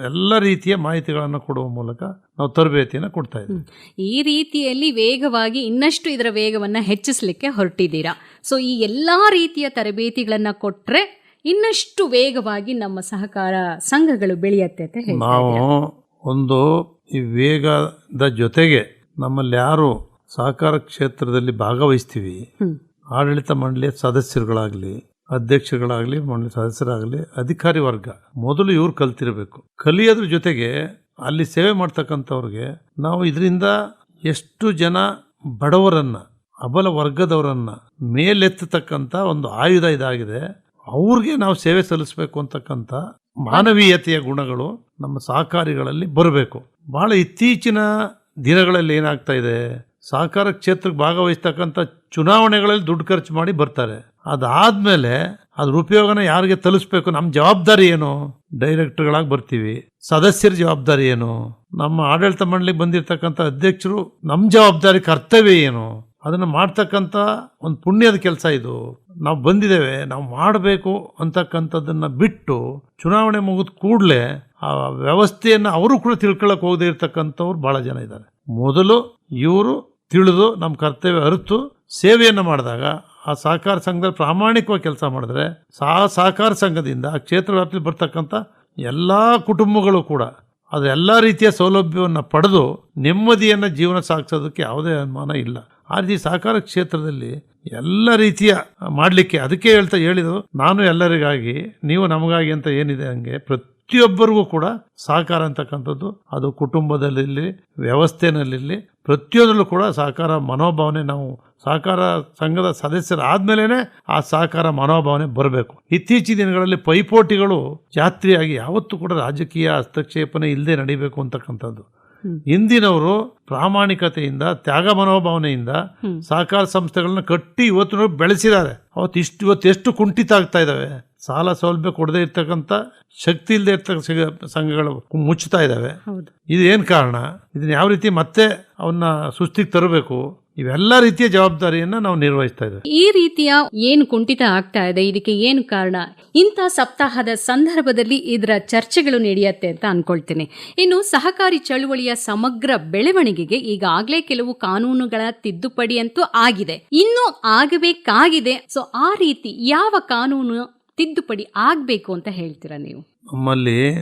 ಎಲ್ಲ ರೀತಿಯ ಮಾಹಿತಿಗಳನ್ನು ಕೊಡುವ ಮೂಲಕ ನಾವು ತರಬೇತಿಯನ್ನು ಕೊಡ್ತಾ ಇದ್ದೀವಿ. ಈ ರೀತಿಯಲ್ಲಿ ವೇಗವಾಗಿ ಇನ್ನಷ್ಟು ಇದರ ವೇಗವನ್ನು ಹೆಚ್ಚಿಸಲಿಕ್ಕೆ ಹೊರಟಿದ್ದೀರಾ. ಸೊ ಈ ಎಲ್ಲ ರೀತಿಯ ತರಬೇತಿಗಳನ್ನು ಕೊಟ್ರೆ ಇನ್ನಷ್ಟು ವೇಗವಾಗಿ ನಮ್ಮ ಸಹಕಾರ ಸಂಘಗಳು ಬೆಳೆಯತ್ತೆ ಅಂತ ಹೇಳಿ ನಾವು ಒಂದು ಈ ವೇಗದ ಜೊತೆಗೆ ನಮ್ಮಲ್ಲಿ ಯಾರು ಸಹಕಾರ ಕ್ಷೇತ್ರದಲ್ಲಿ ಭಾಗವಹಿಸ್ತೀವಿ ಆಡಳಿತ ಮಂಡಳಿಯ ಸದಸ್ಯರುಗಳಾಗಲಿ ಅಧ್ಯಕ್ಷರುಗಳಾಗಲಿ ಮಂಡಳಿ ಸದಸ್ಯರಾಗಲಿ ಅಧಿಕಾರಿ ವರ್ಗ ಮೊದಲು ಇವ್ರು ಕಲ್ತಿರಬೇಕು. ಕಲಿಯೋದ್ರ ಜೊತೆಗೆ ಅಲ್ಲಿ ಸೇವೆ ಮಾಡ್ತಕ್ಕಂಥವ್ರಿಗೆ ನಾವು ಇದರಿಂದ ಎಷ್ಟು ಜನ ಬಡವರನ್ನ ಅಬಲ ವರ್ಗದವರನ್ನ ಮೇಲೆತ್ತತಕ್ಕಂಥ ಒಂದು ಆಯುಧ ಇದಾಗಿದೆ. ಅವ್ರಿಗೆ ನಾವು ಸೇವೆ ಸಲ್ಲಿಸಬೇಕು ಅಂತಕ್ಕಂಥ ಮಾನವೀಯತೆಯ ಗುಣಗಳು ನಮ್ಮ ಸಹಕಾರಿಗಳಲ್ಲಿ ಬರಬೇಕು. ಬಹಳ ಇತ್ತೀಚಿನ ದಿನಗಳಲ್ಲಿ ಏನಾಗ್ತಾ ಇದೆ, ಸಹಕಾರ ಕ್ಷೇತ್ರಕ್ಕೆ ಭಾಗವಹಿಸ್ತಕ್ಕಂಥ ಚುನಾವಣೆಗಳಲ್ಲಿ ದುಡ್ಡು ಖರ್ಚು ಮಾಡಿ ಬರ್ತಾರೆ. ಅದಾದ್ಮೇಲೆ ಅದ್ರ ಉಪಯೋಗನ ಯಾರಿಗೆ ತಲುಪಿಸ್ಬೇಕು ನಮ್ಮ ಜವಾಬ್ದಾರಿ ಏನು? ಡೈರೆಕ್ಟರ್ಗಳಾಗಿ ಬರ್ತೀವಿ. ಸದಸ್ಯರ ಜವಾಬ್ದಾರಿ ಏನು? ನಮ್ಮ ಆಡಳಿತ ಮಂಡಳಿ ಬಂದಿರತಕ್ಕಂಥ ಅಧ್ಯಕ್ಷರು ನಮ್ಮ ಜವಾಬ್ದಾರಿ ಕರ್ತವ್ಯ ಏನು? ಅದನ್ನು ಮಾಡ್ತಕ್ಕಂಥ ಒಂದು ಪುಣ್ಯದ ಕೆಲಸ ಇದು. ನಾವು ಬಂದಿದ್ದೇವೆ, ನಾವು ಮಾಡಬೇಕು ಅಂತಕ್ಕಂಥದ್ದನ್ನು ಬಿಟ್ಟು ಚುನಾವಣೆ ಮುಗಿದ ಕೂಡಲೇ ಆ ವ್ಯವಸ್ಥೆಯನ್ನು ಅವರು ಕೂಡ ತಿಳ್ಕೊಳ್ಳೋಕೆ ಹೋಗದೆ ಇರ್ತಕ್ಕಂಥವ್ರು ಭಾಳ ಜನ ಇದ್ದಾರೆ ಮೊದಲು ಇವರು ತಿಳಿದು ನಮ್ಮ ಕರ್ತವ್ಯ ಅರಿತು ಸೇವೆಯನ್ನು ಮಾಡಿದಾಗ ಆ ಸಹಕಾರ ಸಂಘದಲ್ಲಿ ಪ್ರಾಮಾಣಿಕವಾಗಿ ಕೆಲಸ ಮಾಡಿದ್ರೆ ಸಹ ಸಹಕಾರ ಸಂಘದಿಂದ ಆ ಕ್ಷೇತ್ರ ವ್ಯಾಪ್ತಿಯಲ್ಲಿ ಬರ್ತಕ್ಕಂಥ ಎಲ್ಲ ಕುಟುಂಬಗಳು ಕೂಡ ಅದು ಎಲ್ಲ ರೀತಿಯ ಸೌಲಭ್ಯವನ್ನು ಪಡೆದು ನೆಮ್ಮದಿಯನ್ನು ಜೀವನ ಸಾಗಿಸೋದಕ್ಕೆ ಯಾವುದೇ ಅನುಮಾನ ಇಲ್ಲ. ಆ ರೀತಿ ಸಹಕಾರ ಕ್ಷೇತ್ರದಲ್ಲಿ ಎಲ್ಲ ರೀತಿಯ ಮಾಡಲಿಕ್ಕೆ ಅದಕ್ಕೆ ಹೇಳ್ತಾ ಹೇಳಿದರು ನಾನು ಎಲ್ಲರಿಗಾಗಿ, ನೀವು ನಮಗಾಗಿ ಅಂತ ಏನಿದೆ ಹಂಗೆ, ಪ್ರತಿಯೊಬ್ಬರಿಗೂ ಕೂಡ ಸಹಕಾರ ಅಂತಕ್ಕಂಥದ್ದು, ಅದು ಕುಟುಂಬದಲ್ಲಿ ವ್ಯವಸ್ಥೆನಲ್ಲಿರಲಿ, ಪ್ರತಿಯೊಂದರಲ್ಲೂ ಕೂಡ ಸಹಕಾರ ಮನೋಭಾವನೆ, ನಾವು ಸಹಕಾರ ಸಂಘದ ಸದಸ್ಯರಾದ್ಮೇಲೆ ಆ ಸಹಕಾರ ಮನೋಭಾವನೆ ಬರಬೇಕು ಇತ್ತೀಚಿನ ದಿನಗಳಲ್ಲಿ ಪೈಪೋಟಿಗಳು ಜಾತ್ರೆಯಾಗಿ ಯಾವತ್ತೂ ಕೂಡ ರಾಜಕೀಯ ಹಸ್ತಕ್ಷೇಪನೆ ಇಲ್ಲದೆ ನಡಿಬೇಕು ಅಂತಕ್ಕಂಥದ್ದು. ಹಿಂದಿನವರು ಪ್ರಾಮಾಣಿಕತೆಯಿಂದ ತ್ಯಾಗ ಮನೋಭಾವನೆಯಿಂದ. ಸಹಕಾರ ಸಂಸ್ಥೆಗಳನ್ನ ಕಟ್ಟಿ ಇವತ್ತು ಬೆಳೆಸಿದ್ದಾರೆ. ಅವತ್ತು ಇಷ್ಟು ಇವತ್ತು ಎಷ್ಟು ಕುಂಠಿತ ಆಗ್ತಾ ಇದ್ದಾವೆ? ಸಾಲ ಸೌಲಭ್ಯ ಕೊಡದೇ ಇರ್ತಕ್ಕಂಥ ಶಕ್ತಿ ಇಲ್ಲದೆ ಇರ್ತಕ್ಕ ಸಂಘಗಳು ಮುಚ್ಚುತ್ತಾ ಇದ್ದಾವೆ. ಏನು ಕಾರಣ? ಇದನ್ನ ಯಾವ ರೀತಿ ಮತ್ತೆ ಅವನ್ನ ಸುಸ್ತಿಗೆ ತರಬೇಕು? ಇವೆಲ್ಲ ರೀತಿಯ ಜವಾಬ್ದಾರಿಯನ್ನು ನಾವು ನಿರ್ವಹಿಸ್ತಾ ಇದ್ದೇವೆ. ಈ ರೀತಿಯ ಏನು ಕುಂಠಿತ ಆಗ್ತಾ ಇದೆ ಇದಕ್ಕೆ ಏನು ಕಾರಣ? ಇಂಥ ಸಪ್ತಾಹದ ಸಂದರ್ಭದಲ್ಲಿ ಇದರ ಚರ್ಚೆಗಳು ನಡೆಯುತ್ತೆ ಅಂತ ಅನ್ಕೊಳ್ತೇನೆ. ಇನ್ನು ಸಹಕಾರಿ ಚಳುವಳಿಯ ಸಮಗ್ರ ಬೆಳವಣಿಗೆಗೆ ಈಗಾಗಲೇ ಕೆಲವು ಕಾನೂನುಗಳ ತಿದ್ದುಪಡಿ ಅಂತೂ ಆಗಿದೆ. ಇನ್ನೂ ಆಗಬೇಕಾಗಿದೆ. ಸೊ ಆ ರೀತಿ ಯಾವ ಕಾನೂನು ತಿದ್ದುಪಡಿ ಆಗ್ಬೇಕು ಅಂತ ಹೇಳ್ತೀರಾ ನೀವು? ನಮ್ಮಲ್ಲಿ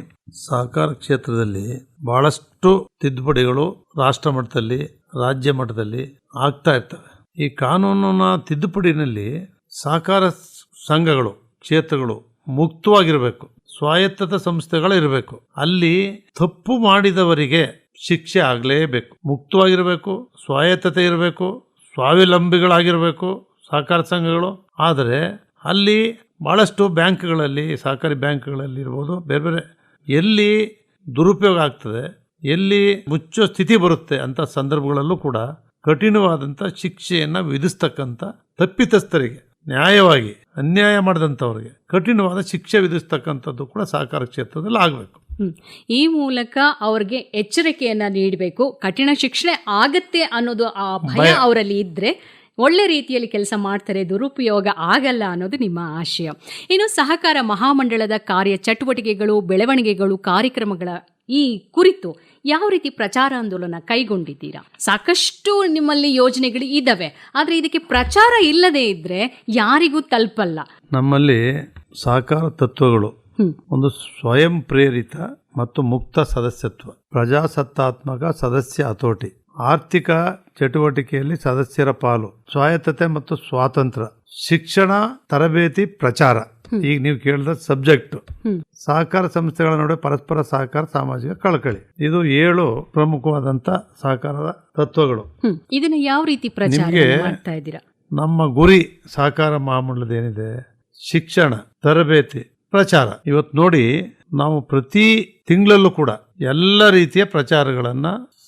ಸಹಕಾರ ಕ್ಷೇತ್ರದಲ್ಲಿ ಬಹಳಷ್ಟು ತಿದ್ದುಪಡಿಗಳು ರಾಷ್ಟ್ರ ಮಟ್ಟದಲ್ಲಿ ರಾಜ್ಯ ಮಟ್ಟದಲ್ಲಿ ಆಗ್ತಾ ಇರ್ತವೆ. ಈ ಕಾನೂನಿನ ತಿದ್ದುಪಡಿನಲ್ಲಿ ಸಹಕಾರ ಸಂಘಗಳು, ಕ್ಷೇತ್ರಗಳು ಮುಕ್ತವಾಗಿರಬೇಕು. ಸ್ವಾಯತ್ತತ ಸಂಸ್ಥೆಗಳು ಇರಬೇಕು ಅಲ್ಲಿ ತಪ್ಪು ಮಾಡಿದವರಿಗೆ ಶಿಕ್ಷೆ ಆಗಲೇಬೇಕು. ಮುಕ್ತವಾಗಿರಬೇಕು, ಸ್ವಾಯತ್ತತೆ ಇರಬೇಕು, ಸ್ವಾವಲಂಬಿಗಳಾಗಿರಬೇಕು ಸಹಕಾರ ಸಂಘಗಳು. ಆದರೆ ಅಲ್ಲಿ ಭಾಳಷ್ಟು ಬ್ಯಾಂಕ್ಗಳಲ್ಲಿ, ಸಹಕಾರಿ ಬ್ಯಾಂಕ್ಗಳಲ್ಲಿ ಇರ್ಬೋದು ಬೇರೆ ಬೇರೆ, ಎಲ್ಲಿ ದುರುಪಯೋಗ ಆಗ್ತದೆ ಎಲ್ಲಿ ಮುಚ್ಚೋ ಸ್ಥಿತಿ ಬರುತ್ತೆ ಅಂತ ಸಂದರ್ಭಗಳಲ್ಲೂ ಕೂಡ ಕಠಿಣವಾದಂಥ ಶಿಕ್ಷೆಯನ್ನು ವಿಧಿಸ್ತಕ್ಕಂಥ ತಪ್ಪಿತಸ್ಥರಿಗೆ ನ್ಯಾಯವಾಗಿ ಅನ್ಯಾಯ ಮಾಡಿದಂಥವ್ರಿಗೆ ಕಠಿಣವಾದ ಶಿಕ್ಷೆ ವಿಧಿಸ್ತಕ್ಕಂಥದ್ದು ಕೂಡ ಸಹಕಾರ ಕ್ಷೇತ್ರದಲ್ಲಿ ಆಗಬೇಕು. ಈ ಮೂಲಕ ಅವ್ರಿಗೆ ಎಚ್ಚರಿಕೆಯನ್ನು ನೀಡಬೇಕು. ಕಠಿಣ ಶಿಕ್ಷೆ ಆಗತ್ತೆ ಅನ್ನೋದು ಆ ಭಯ ಭಯ. ಅವರಲ್ಲಿ ಇದ್ದರೆ ಒಳ್ಳೆ ರೀತಿಯಲ್ಲಿ ಕೆಲಸ ಮಾಡ್ತಾರೆ ದುರುಪಯೋಗ ಆಗಲ್ಲ ಅನ್ನೋದು ನಿಮ್ಮ ಆಶಯ. ಇನ್ನು ಸಹಕಾರ ಮಹಾಮಂಡಳದ ಕಾರ್ಯ ಚಟುವಟಿಕೆಗಳು ಬೆಳವಣಿಗೆಗಳು ಕಾರ್ಯಕ್ರಮಗಳ ಈ ಕುರಿತು ಯಾವ ರೀತಿ ಪ್ರಚಾರ ಆಂದೋಲನ ಕೈಗೊಂಡಿದ್ದೀರಾ? ಸಾಕಷ್ಟು ನಿಮ್ಮಲ್ಲಿ ಯೋಜನೆಗಳು ಇದ್ದಾವೆ. ಆದರೆ ಇದಕ್ಕೆ ಪ್ರಚಾರ ಇಲ್ಲದೆ ಇದ್ರೆ ಯಾರಿಗೂ ತಲುಪಲ್ಲ. ನಮ್ಮಲ್ಲಿ ಸಹಕಾರ ತತ್ವಗಳು ಒಂದು ಸ್ವಯಂ ಪ್ರೇರಿತ ಮತ್ತು ಮುಕ್ತ ಸದಸ್ಯತ್ವ ಪ್ರಜಾಸತ್ತಾತ್ಮಕ ಸದಸ್ಯ ಹತೋಟಿ ಆರ್ಥಿಕ ಚಟುವಟಿಕೆಯಲ್ಲಿ ಸದಸ್ಯರ ಪಾಲು ಸ್ವಾಯತ್ತತೆ ಮತ್ತು ಸ್ವಾತಂತ್ರ್ಯ ಶಿಕ್ಷಣ ತರಬೇತಿ ಪ್ರಚಾರ. ಈಗ ನೀವು ಕೇಳಿದ ಸಬ್ಜೆಕ್ಟ್. ಸಹಕಾರ ಸಂಸ್ಥೆಗಳ ನಡುವೆ ಪರಸ್ಪರ ಸಹಕಾರ ಸಾಮಾಜಿಕ ಕಳಕಳಿ. ಇದು ಏಳು ಪ್ರಮುಖವಾದಂತ ಸಹಕಾರದ ತತ್ವಗಳು. ಇದನ್ನ ಯಾವ ರೀತಿ ಮಾಡ್ತಾ ಇದ್ದೀರಾ? ನಮ್ಮ ಗುರಿ ಸಹಕಾರ ಮಹಾಮಂಡಲದ ಏನಿದೆ ಶಿಕ್ಷಣ ತರಬೇತಿ ಪ್ರಚಾರ. ಇವತ್ತು ನೋಡಿ ನಾವು ಪ್ರತಿ ತಿಂಗಳಲ್ಲೂ ಕೂಡ ಎಲ್ಲ ರೀತಿಯ ಪ್ರಚಾರಗಳನ್ನ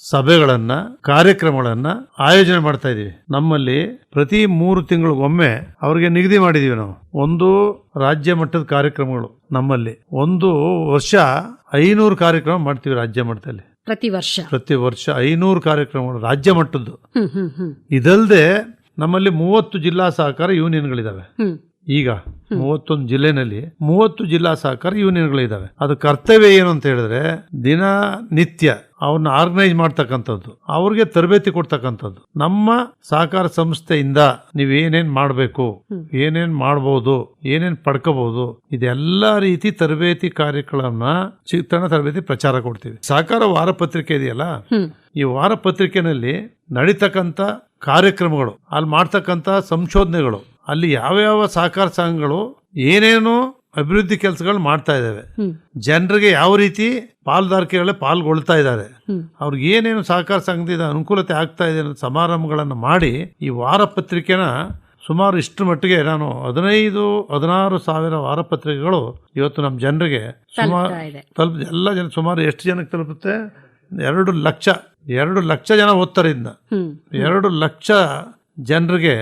ಸಭೆಗಳನ್ನ ಕಾರ್ಯಕ್ರಮಗಳನ್ನು ಆಯೋಜನೆ ಮಾಡ್ತಾ ಇದ್ದೀವಿ ನಮ್ಮಲ್ಲಿ ಪ್ರತಿ ಮೂರು ತಿಂಗಳಿಗೊಮ್ಮೆ ಅವ್ರಿಗೆ ನಿಗದಿ ಮಾಡಿದೀವಿ ನಾವು. ಒಂದು ರಾಜ್ಯ ಮಟ್ಟದ ಕಾರ್ಯಕ್ರಮಗಳು ನಮ್ಮಲ್ಲಿ. ಒಂದು ವರ್ಷ ಐನೂರು ಕಾರ್ಯಕ್ರಮ ಮಾಡ್ತೀವಿ ರಾಜ್ಯ ಮಟ್ಟದಲ್ಲಿ. ಪ್ರತಿ ವರ್ಷ? ಪ್ರತಿ ವರ್ಷ ಐನೂರು ಕಾರ್ಯಕ್ರಮಗಳು ರಾಜ್ಯ ಮಟ್ಟದ್ದು. ಇದಲ್ಲದೆ ನಮ್ಮಲ್ಲಿ ಮೂವತ್ತು ಜಿಲ್ಲಾ ಸಹಕಾರ ಯೂನಿಯನ್ಗಳಿದಾವೆ. ಈಗ ಮೂವತ್ತೊಂದು ಜಿಲ್ಲೆನಲ್ಲಿ ಮೂವತ್ತು ಜಿಲ್ಲಾ ಸಹಕಾರ ಯೂನಿಯನ್ಗಳಿದಾವೆ. ಅದು ಕರ್ತವ್ಯ ಏನು ಅಂತ ಹೇಳಿದ್ರೆ ದಿನ ನಿತ್ಯ ಅವನ್ನ ಆರ್ಗನೈಸ್ ಮಾಡ್ತಕ್ಕಂಥದ್ದು ಅವ್ರಿಗೆ ತರಬೇತಿ ಕೊಡ್ತಕ್ಕಂಥದ್ದು. ನಮ್ಮ ಸಹಕಾರ ಸಂಸ್ಥೆಯಿಂದ ನೀವು ಏನೇನ್ ಮಾಡಬೇಕು ಏನೇನ್ ಮಾಡಬಹುದು ಏನೇನ್ ಪಡ್ಕೋಬಹುದು ಇದೆಲ್ಲ ರೀತಿ ತರಬೇತಿ ಕಾರ್ಯಕ್ರಮ ಚಿತ್ರಣ ತರಬೇತಿ ಪ್ರಚಾರ ಕೊಡ್ತೀವಿ. ಸಹಕಾರ ವಾರಪತ್ರಿಕೆ ಇದೆಯಲ್ಲ ಈ ವಾರ ಪತ್ರಿಕೆನಲ್ಲಿ ನಡೀತಕ್ಕಂಥ ಕಾರ್ಯಕ್ರಮಗಳು ಅಲ್ಲಿ ಮಾಡ್ತಕ್ಕಂಥ ಸಂಶೋಧನೆಗಳು ಅಲ್ಲಿ ಯಾವ್ಯಾವ ಸಹಕಾರ ಸಂಘಗಳು ಏನೇನು ಅಭಿವೃದ್ಧಿ ಕೆಲಸಗಳು ಮಾಡ್ತಾ ಇದ್ದಾವೆ ಜನರಿಗೆ ಯಾವ ರೀತಿ ಪಾಲ್ದಾರಿಕೆಗಳೇ ಪಾಲ್ಗೊಳ್ತಾ ಇದ್ದಾರೆ. ಅವ್ರಿಗೆ ಏನೇನು ಸಹಕಾರ ಸಂಘದಿಂದ ಅನುಕೂಲತೆ ಆಗ್ತಾ ಇದೆ ಅನ್ನೋ ಸಮಾರಂಭಗಳನ್ನು ಮಾಡಿ ಈ ವಾರಪತ್ರಿಕೆನ ಸುಮಾರು ಇಷ್ಟು ಮಟ್ಟಿಗೆ ನಾನು ಹದಿನೈದು ಹದಿನಾರು ಸಾವಿರ ವಾರಪತ್ರಿಕೆಗಳು ಇವತ್ತು ನಮ್ಮ ಜನರಿಗೆ ಸುಮಾರು ತಲುಪ ಎಲ್ಲ ಜನ ಸುಮಾರು ಎಷ್ಟು ಜನಕ್ಕೆ ತಲುಪುತ್ತೆ? ಎರಡು ಲಕ್ಷ ಎರಡು ಲಕ್ಷ ಜನ ಓದ್ತಾರೆ ಇದನ್ನ ಎರಡು ಲಕ್ಷ ಜನರಿಗೆ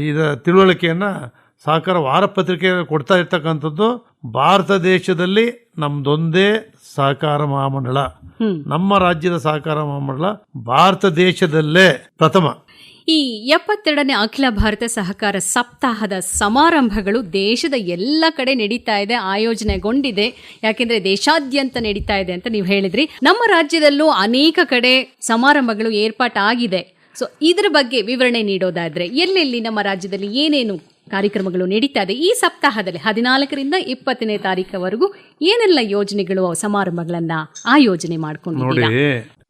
ಇದ ಇದರ ತಿಳುವಳಿಕೆಯನ್ನು ಸಹಕಾರ ವಾರಪತ್ರಿಕೆ ಕೊಡ್ತಾ ಇರ್ತಕ್ಕಂಥದ್ದು ಭಾರತ ದೇಶದಲ್ಲಿ ನಮ್ದೊಂದೇ ಸಹಕಾರ ಮಹಾಮಂಡಳ ಹ್ಮ್. ನಮ್ಮ ರಾಜ್ಯದ ಸಹಕಾರ ಮಹಾಮಂಡಳ ಭಾರತ ದೇಶದಲ್ಲೇ ಪ್ರಥಮ. ಈ ಎಪ್ಪತ್ತೆರಡನೇ ಅಖಿಲ ಭಾರತ ಸಹಕಾರ ಸಪ್ತಾಹದ ಸಮಾರಂಭಗಳು ದೇಶದ ಎಲ್ಲ ಕಡೆ ನಡೀತಾ ಇದೆ ಆಯೋಜನೆಗೊಂಡಿದೆ. ಯಾಕೆಂದ್ರೆ ದೇಶಾದ್ಯಂತ ನಡೀತಾ ಇದೆ ಅಂತ ನೀವು ಹೇಳಿದ್ರಿ. ನಮ್ಮ ರಾಜ್ಯದಲ್ಲೂ ಅನೇಕ ಕಡೆ ಸಮಾರಂಭಗಳು ಏರ್ಪಾಟಾಗಿದೆ ಸೊ ಇದ್ರ ಬಗ್ಗೆ ವಿವರಣೆ ನೀಡೋದಾದ್ರೆ ಎಲ್ಲೆಲ್ಲಿ ನಮ್ಮ ರಾಜ್ಯದಲ್ಲಿ ಏನೇನು ಕಾರ್ಯಕ್ರಮಗಳು ನಡೀತಾ ಇದೆ ಈ ಸಪ್ತಾಹದಲ್ಲಿ ಹದಿನಾಲ್ಕರಿಂದ ಇಪ್ಪತ್ತನೇ ತಾರೀಕವರೆಗೂ ಏನೆಲ್ಲ ಯೋಜನೆಗಳು ಸಮಾರಂಭಗಳನ್ನ ಆಯೋಜನೆ ನೋಡಿ,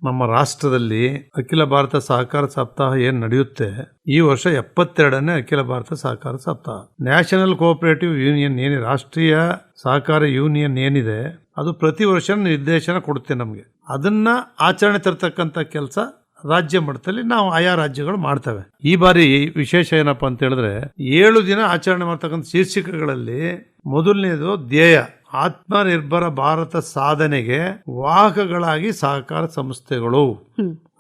ನಮ್ಮ ರಾಷ್ಟ್ರದಲ್ಲಿ ಅಖಿಲ ಭಾರತ ಸಹಕಾರ ಸಪ್ತಾಹ ಏನ್ ನಡೆಯುತ್ತೆ? ಈ ವರ್ಷ ಎಪ್ಪತ್ತೆರಡನೇ ಅಖಿಲ ಭಾರತ ಸಹಕಾರ ಸಪ್ತಾಹ. ನ್ಯಾಷನಲ್ ಕೋಆಪರೇಟಿವ್ ಯೂನಿಯನ್ ಏನಿದೆ ರಾಷ್ಟ್ರೀಯ ಸಹಕಾರ ಯೂನಿಯನ್ ಏನಿದೆ, ಅದು ಪ್ರತಿ ವರ್ಷ ನಿರ್ದೇಶನ ಕೊಡುತ್ತೆ ನಮಗೆ. ಅದನ್ನ ಆಚರಣೆ ತರ್ತಕ್ಕಂಥ ಕೆಲಸ ರಾಜ್ಯ ಮಟ್ಟದಲ್ಲಿ ನಾವು ಆಯಾ ರಾಜ್ಯಗಳು ಮಾಡ್ತವೆ. ಈ ಬಾರಿ ವಿಶೇಷ ಏನಪ್ಪ ಅಂತ ಹೇಳಿದ್ರೆ ಏಳು ದಿನ ಆಚರಣೆ ಮಾಡ್ತಕ್ಕಂಥ ಶೀರ್ಷಿಕೆಗಳಲ್ಲಿ ಮೊದಲನೇದು ಧ್ಯೇಯ. ಆತ್ಮನಿರ್ಭರ ಭಾರತ ಸಾಧನೆಗೆ ವಾಹಕಗಳಾಗಿ ಸಹಕಾರ ಸಂಸ್ಥೆಗಳು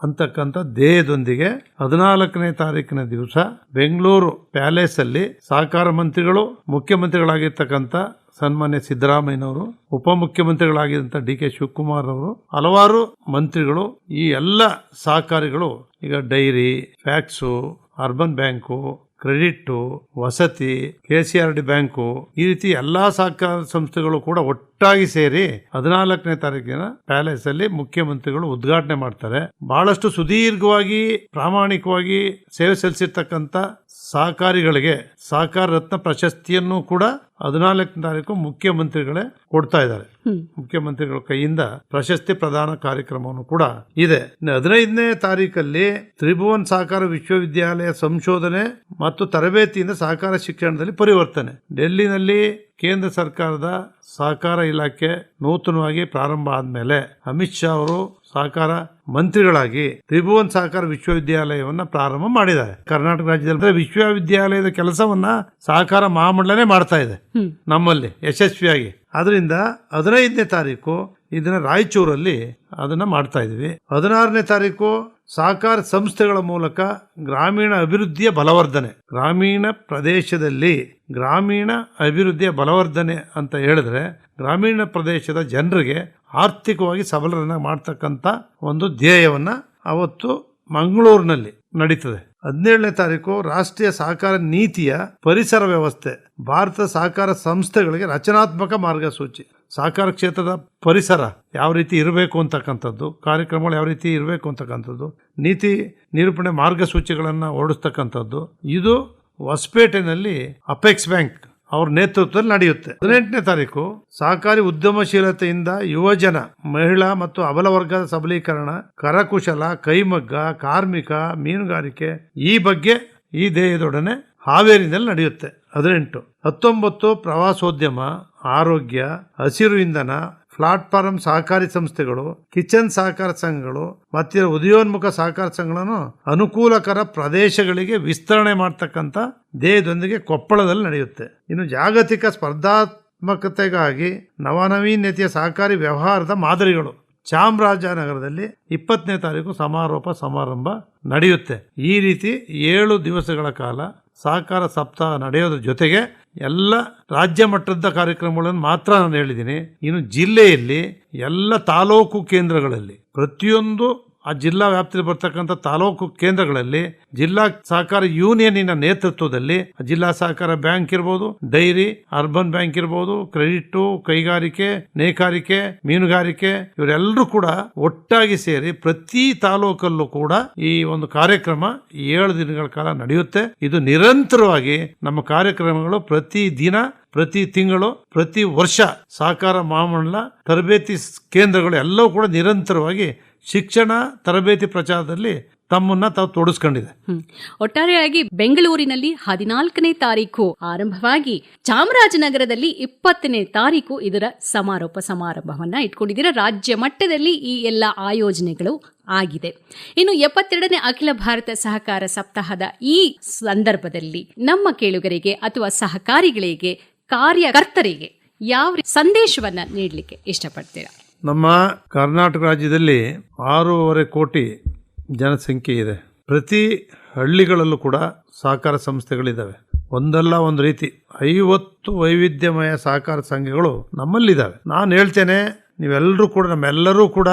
ಅಂತಕ್ಕಂಥ ಧ್ಯೇಯದೊಂದಿಗೆ ಹದಿನಾಲ್ಕನೇ ತಾರೀಕಿನ ದಿವಸ ಬೆಂಗಳೂರು ಪ್ಯಾಲೇಸ್ ಅಲ್ಲಿ ಸಹಕಾರ ಮಂತ್ರಿಗಳು ಮುಖ್ಯಮಂತ್ರಿಗಳಾಗಿರ್ತಕ್ಕಂಥ ಸನ್ಮಾನ್ಯ ಸಿದ್ದರಾಮಯ್ಯನವರು, ಉಪಮುಖ್ಯಮಂತ್ರಿಗಳಾಗಿದ್ದಂಥ ಡಿ ಕೆ ಶಿವಕುಮಾರ್ ಅವರು, ಹಲವಾರು ಮಂತ್ರಿಗಳು, ಈ ಎಲ್ಲ ಸಹಕಾರಿಗಳು, ಈಗ dairy, PACS, urban bank credit ವಸತಿ, K C R D bank, ಈ ರೀತಿ ಎಲ್ಲಾ ಸಹಕಾರ ಸಂಸ್ಥೆಗಳು ಕೂಡ ಒಟ್ಟಾಗಿ ಸೇರಿ ಹದಿನಾಲ್ಕನೇ ತಾರೀಕಿನ ಪ್ಯಾಲೇಸ್ ಅಲ್ಲಿ ಮುಖ್ಯಮಂತ್ರಿಗಳು ಉದ್ಘಾಟನೆ ಮಾಡ್ತಾರೆ. ಬಹಳಷ್ಟು ಸುದೀರ್ಘವಾಗಿ ಪ್ರಾಮಾಣಿಕವಾಗಿ ಸೇವೆ ಸಲ್ಲಿಸಿರ್ತಕ್ಕಂಥ ಸಹಕಾರಿಗಳಿಗೆ ಸಹಕಾರ ರತ್ನ ಪ್ರಶಸ್ತಿಯನ್ನು ಕೂಡ ಹದಿನಾಲ್ಕನೇ ತಾರೀಕು ಮುಖ್ಯಮಂತ್ರಿಗಳೇ ಕೊಡ್ತಾ ಇದ್ದಾರೆ. ಮುಖ್ಯಮಂತ್ರಿಗಳ ಕೈಯಿಂದ ಪ್ರಶಸ್ತಿ ಪ್ರದಾನ ಕಾರ್ಯಕ್ರಮವನ್ನು ಕೂಡ ಇದೆ. ಹದಿನೈದನೇ ತಾರೀಕಲ್ಲಿ ತ್ರಿಭುವನ್ ಸಹಕಾರ ವಿಶ್ವವಿದ್ಯಾಲಯ ಸಂಶೋಧನೆ ಮತ್ತು ತರಬೇತಿಯಿಂದ ಸಹಕಾರ ಶಿಕ್ಷಣದಲ್ಲಿ ಪರಿವರ್ತನೆ. ಡೆಲ್ಲಿನಲ್ಲಿ ಕೇಂದ್ರ ಸರ್ಕಾರದ ಸಹಕಾರ ಇಲಾಖೆ ನೂತನವಾಗಿ ಪ್ರಾರಂಭ ಆದ್ಮೇಲೆ ಅಮಿತ್ ಶಾ ಅವರು ಸಹಕಾರ ಮಂತ್ರಿಗಳಾಗಿ ತ್ರಿಭುವನ್ ಸಹಕಾರ ವಿಶ್ವವಿದ್ಯಾಲಯವನ್ನ ಪ್ರಾರಂಭ ಮಾಡಿದ್ದಾರೆ. ಕರ್ನಾಟಕ ರಾಜ್ಯದಲ್ಲಿ ವಿಶ್ವವಿದ್ಯಾಲಯದ ಕೆಲಸವನ್ನ ಸಹಕಾರ ಮಹಾಮಂಡಲನೇ ಮಾಡ್ತಾ ಇದೆ ನಮ್ಮಲ್ಲಿ ಯಶಸ್ವಿಯಾಗಿ. ಅದರಿಂದ ಹದಿನೈದನೇ ತಾರೀಕು ಇದನ್ನ ರಾಯಚೂರಲ್ಲಿ ಅದನ್ನ ಮಾಡ್ತಾ ಇದೀವಿ ಹದಿನಾರನೇ ತಾರೀಕು ಸಹಕಾರ ಸಂಸ್ಥೆಗಳ ಮೂಲಕ ಗ್ರಾಮೀಣ ಅಭಿವೃದ್ಧಿಯ ಬಲವರ್ಧನೆ. ಗ್ರಾಮೀಣ ಪ್ರದೇಶದಲ್ಲಿ ಗ್ರಾಮೀಣ ಅಭಿವೃದ್ಧಿಯ ಬಲವರ್ಧನೆ ಅಂತ ಹೇಳಿದ್ರೆ ಗ್ರಾಮೀಣ ಪ್ರದೇಶದ ಜನರಿಗೆ ಆರ್ಥಿಕವಾಗಿ ಸಬಲರನ್ನ ಮಾಡ್ತಕ್ಕಂಥ ಒಂದು ಧ್ಯೇಯವನ್ನ ಅವತ್ತು ಮಂಗಳೂರಿನಲ್ಲಿ ನಡೀತದೆ. ಹದಿನೇಳನೇ ತಾರೀಕು ರಾಷ್ಟ್ರೀಯ ಸಹಕಾರ ನೀತಿಯ ಪರಿಸರ ವ್ಯವಸ್ಥೆ ಭಾರತ ಸಹಕಾರ ಸಂಸ್ಥೆಗಳಿಗೆ ರಚನಾತ್ಮಕ ಮಾರ್ಗಸೂಚಿ. ಸಹಕಾರ ಕ್ಷೇತ್ರದ ಪರಿಸರ ಯಾವ ರೀತಿ ಇರಬೇಕು ಅಂತಕ್ಕಂಥದ್ದು, ಕಾರ್ಯಕ್ರಮಗಳು ಯಾವ ರೀತಿ ಇರಬೇಕು ಅಂತಕ್ಕಂಥದ್ದು, ನೀತಿ ನಿರೂಪಣೆ ಮಾರ್ಗಸೂಚಿಗಳನ್ನು ಹೊರಡಿಸ್ತಕ್ಕಂಥದ್ದು, ಇದು ಹೊಸಪೇಟೆನಲ್ಲಿ ಅಪೆಕ್ಸ್ ಬ್ಯಾಂಕ್ ಅವ್ರ ನೇತೃತ್ವದಲ್ಲಿ ನಡೆಯುತ್ತೆ. ಹದಿನೆಂಟನೇ ತಾರೀಕು ಸಹಕಾರಿ ಉದ್ಯಮಶೀಲತೆಯಿಂದ ಯುವಜನ, ಮಹಿಳಾ ಮತ್ತು ಅಬಲ ವರ್ಗದ ಸಬಲೀಕರಣ, ಕರಕುಶಲ, ಕೈಮಗ್ಗ, ಕಾರ್ಮಿಕ, ಮೀನುಗಾರಿಕೆ ಈ ಬಗ್ಗೆ ಈ ಧ್ಯೇಯದೊಡನೆ ಹಾವೇರಿನಲ್ಲಿ ನಡೆಯುತ್ತೆ. ಹದಿನೆಂಟು. ಹತ್ತೊಂಬತ್ತು, ಪ್ರವಾಸೋದ್ಯಮ, ಆರೋಗ್ಯ, ಹಸಿರು ಇಂಧನ ಪ್ಲಾಟ್ಫಾರ್ಮ್ ಸಹಕಾರಿ ಸಂಸ್ಥೆಗಳು, ಕಿಚನ್ ಸಹಕಾರ ಸಂಘಗಳು ಮತ್ತು ಉದಯೋನ್ಮುಖ ಸಹಕಾರ ಸಂಘಗಳನ್ನು ಅನುಕೂಲಕರ ಪ್ರದೇಶಗಳಿಗೆ ವಿಸ್ತರಣೆ ಮಾಡ್ತಕ್ಕಂಥ ದೇಹದೊಂದಿಗೆ ಕೊಪ್ಪಳದಲ್ಲಿ ನಡೆಯುತ್ತೆ. ಇನ್ನು ಜಾಗತಿಕ ಸ್ಪರ್ಧಾತ್ಮಕತೆಗಾಗಿ ನವನವೀನ್ಯತೆಯ ಸಹಕಾರಿ ವ್ಯವಹಾರದ ಮಾದರಿಗಳು. ಚಾಮರಾಜನಗರದಲ್ಲಿ ಇಪ್ಪತ್ತನೇ ತಾರೀಕು ಸಮಾರೋಪ ಸಮಾರಂಭ ನಡೆಯುತ್ತೆ. ಈ ರೀತಿ ಏಳು ದಿವಸಗಳ ಕಾಲ ಸಹಕಾರ ಸಪ್ತಾಹ ನಡೆಯೋದ್ರ ಜೊತೆಗೆ ಎಲ್ಲ ರಾಜ್ಯ ಮಟ್ಟದ ಕಾರ್ಯಕ್ರಮಗಳನ್ನು ಮಾತ್ರ ನಾನು ಹೇಳಿದ್ದೀನಿ. ಇನ್ನು ಜಿಲ್ಲೆಯಲ್ಲಿ ಎಲ್ಲ ತಾಲೂಕು ಕೇಂದ್ರಗಳಲ್ಲಿ ಪ್ರತಿಯೊಂದು ಆ ಜಿಲ್ಲಾ ವ್ಯಾಪ್ತಿಯಲ್ಲಿ ಬರ್ತಕ್ಕಂಥ ತಾಲೂಕು ಕೇಂದ್ರಗಳಲ್ಲಿ ಜಿಲ್ಲಾ ಸಹಕಾರ ಯೂನಿಯನ್ನ ನೇತೃತ್ವದಲ್ಲಿ ಜಿಲ್ಲಾ ಸಹಕಾರ ಬ್ಯಾಂಕ್ ಇರ್ಬೋದು, ಡೈರಿ, ಅರ್ಬನ್ ಬ್ಯಾಂಕ್ ಇರ್ಬೋದು, ಕ್ರೆಡಿಟ್, ಕೈಗಾರಿಕೆ, ನೇಕಾರಿಕೆ, ಮೀನುಗಾರಿಕೆ ಇವರೆಲ್ಲರೂ ಕೂಡ ಒಟ್ಟಾಗಿ ಸೇರಿ ಪ್ರತಿ ತಾಲೂಕಲ್ಲೂ ಕೂಡ ಈ ಒಂದು ಕಾರ್ಯಕ್ರಮ ಏಳು ದಿನಗಳ ಕಾಲ ನಡೆಯುತ್ತೆ. ಇದು ನಿರಂತರವಾಗಿ ನಮ್ಮ ಕಾರ್ಯಕ್ರಮಗಳು ಪ್ರತಿ ದಿನ, ಪ್ರತಿ ತಿಂಗಳು, ಪ್ರತಿ ವರ್ಷ ಸಹಕಾರ ಮಹಾಮಂಡಲ ತರಬೇತಿ ಕೇಂದ್ರಗಳು ಎಲ್ಲವೂ ಕೂಡ ನಿರಂತರವಾಗಿ ಶಿಕ್ಷಣ ತರಬೇತಿ ಪ್ರಚಾರದಲ್ಲಿ ತಮ್ಮನ್ನ ತಾವು ತೊಡಸ್ಕೊಂಡಿದೆ. ಒಟ್ಟಾರೆಯಾಗಿ ಬೆಂಗಳೂರಿನಲ್ಲಿ ಹದಿನಾಲ್ಕನೇ ತಾರೀಕು ಆರಂಭವಾಗಿ ಚಾಮರಾಜನಗರದಲ್ಲಿ ಇಪ್ಪತ್ತನೇ ತಾರೀಕು ಇದರ ಸಮಾರೋಪ ಸಮಾರಂಭವನ್ನ ಇಟ್ಕೊಂಡಿದ್ದೀರಾ. ರಾಜ್ಯ ಮಟ್ಟದಲ್ಲಿ ಈ ಎಲ್ಲ ಆಯೋಜನೆಗಳು ಆಗಿದೆ. ಇನ್ನು ಎಪ್ಪತ್ತೆರಡನೇ ಅಖಿಲ ಭಾರತ ಸಹಕಾರ ಸಪ್ತಾಹದ ಈ ಸಂದರ್ಭದಲ್ಲಿ ನಮ್ಮ ಕೇಳುಗರಿಗೆ ಅಥವಾ ಸಹಕಾರಿಗಳಿಗೆ ಕಾರ್ಯಕರ್ತರಿಗೆ ಯಾವ ಸಂದೇಶವನ್ನ ನೀಡಲಿಕ್ಕೆ ಇಷ್ಟಪಡ್ತೀರಾ? ನಮ್ಮ ಕರ್ನಾಟಕ ರಾಜ್ಯದಲ್ಲಿ ಆರೂವರೆ ಕೋಟಿ ಜನಸಂಖ್ಯೆ ಇದೆ. ಪ್ರತಿ ಹಳ್ಳಿಗಳಲ್ಲೂ ಕೂಡ ಸಹಕಾರ ಸಂಸ್ಥೆಗಳಿದ್ದಾವೆ. ಒಂದಲ್ಲ ಒಂದು ರೀತಿ ಐವತ್ತು ವೈವಿಧ್ಯಮಯ ಸಹಕಾರ ಸಂಘಗಳು ನಮ್ಮಲ್ಲಿದ್ದಾವೆ. ನಾನು ಹೇಳ್ತೇನೆ ನೀವೆಲ್ಲರೂ ಕೂಡ, ನಮ್ಮೆಲ್ಲರೂ ಕೂಡ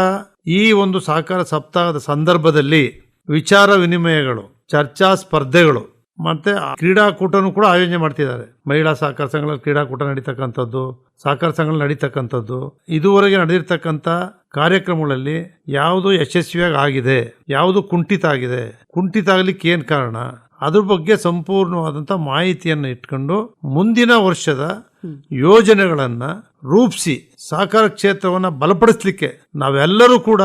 ಈ ಒಂದು ಸಹಕಾರ ಸಪ್ತಾಹದ ಸಂದರ್ಭದಲ್ಲಿ ವಿಚಾರ ವಿನಿಮಯಗಳು, ಚರ್ಚಾ ಸ್ಪರ್ಧೆಗಳು ಮತ್ತೆ ಕ್ರೀಡಾಕೂಟನೂ ಕೂಡ ಆಯೋಜನೆ ಮಾಡ್ತಿದ್ದಾರೆ. ಮಹಿಳಾ ಸಹಕಾರ ಸಂಘಗಳಲ್ಲಿ ಕ್ರೀಡಾಕೂಟ ನಡೀತಕ್ಕಂಥದ್ದು, ಸಹಕಾರ ಸಂಘಗಳು ನಡೀತಕ್ಕಂಥದ್ದು. ಇದುವರೆಗೆ ನಡೆದಿರ್ತಕ್ಕಂಥ ಕಾರ್ಯಕ್ರಮಗಳಲ್ಲಿ ಯಾವುದು ಯಶಸ್ವಿಯಾಗಿ ಆಗಿದೆ, ಯಾವುದು ಕುಂಠಿತ ಆಗಿದೆ, ಕುಂಠಿತ ಆಗ್ಲಿಕ್ಕೆ ಏನು ಕಾರಣ? ಅದ್ರ ಬಗ್ಗೆ ಸಂಪೂರ್ಣವಾದಂಥ ಮಾಹಿತಿಯನ್ನು ಇಟ್ಕೊಂಡು ಮುಂದಿನ ವರ್ಷದ ಯೋಜನೆಗಳನ್ನು ರೂಪಿಸಿ ಸಹಕಾರ ಕ್ಷೇತ್ರವನ್ನ ಬಲಪಡಿಸಲಿಕ್ಕೆ ನಾವೆಲ್ಲರೂ ಕೂಡ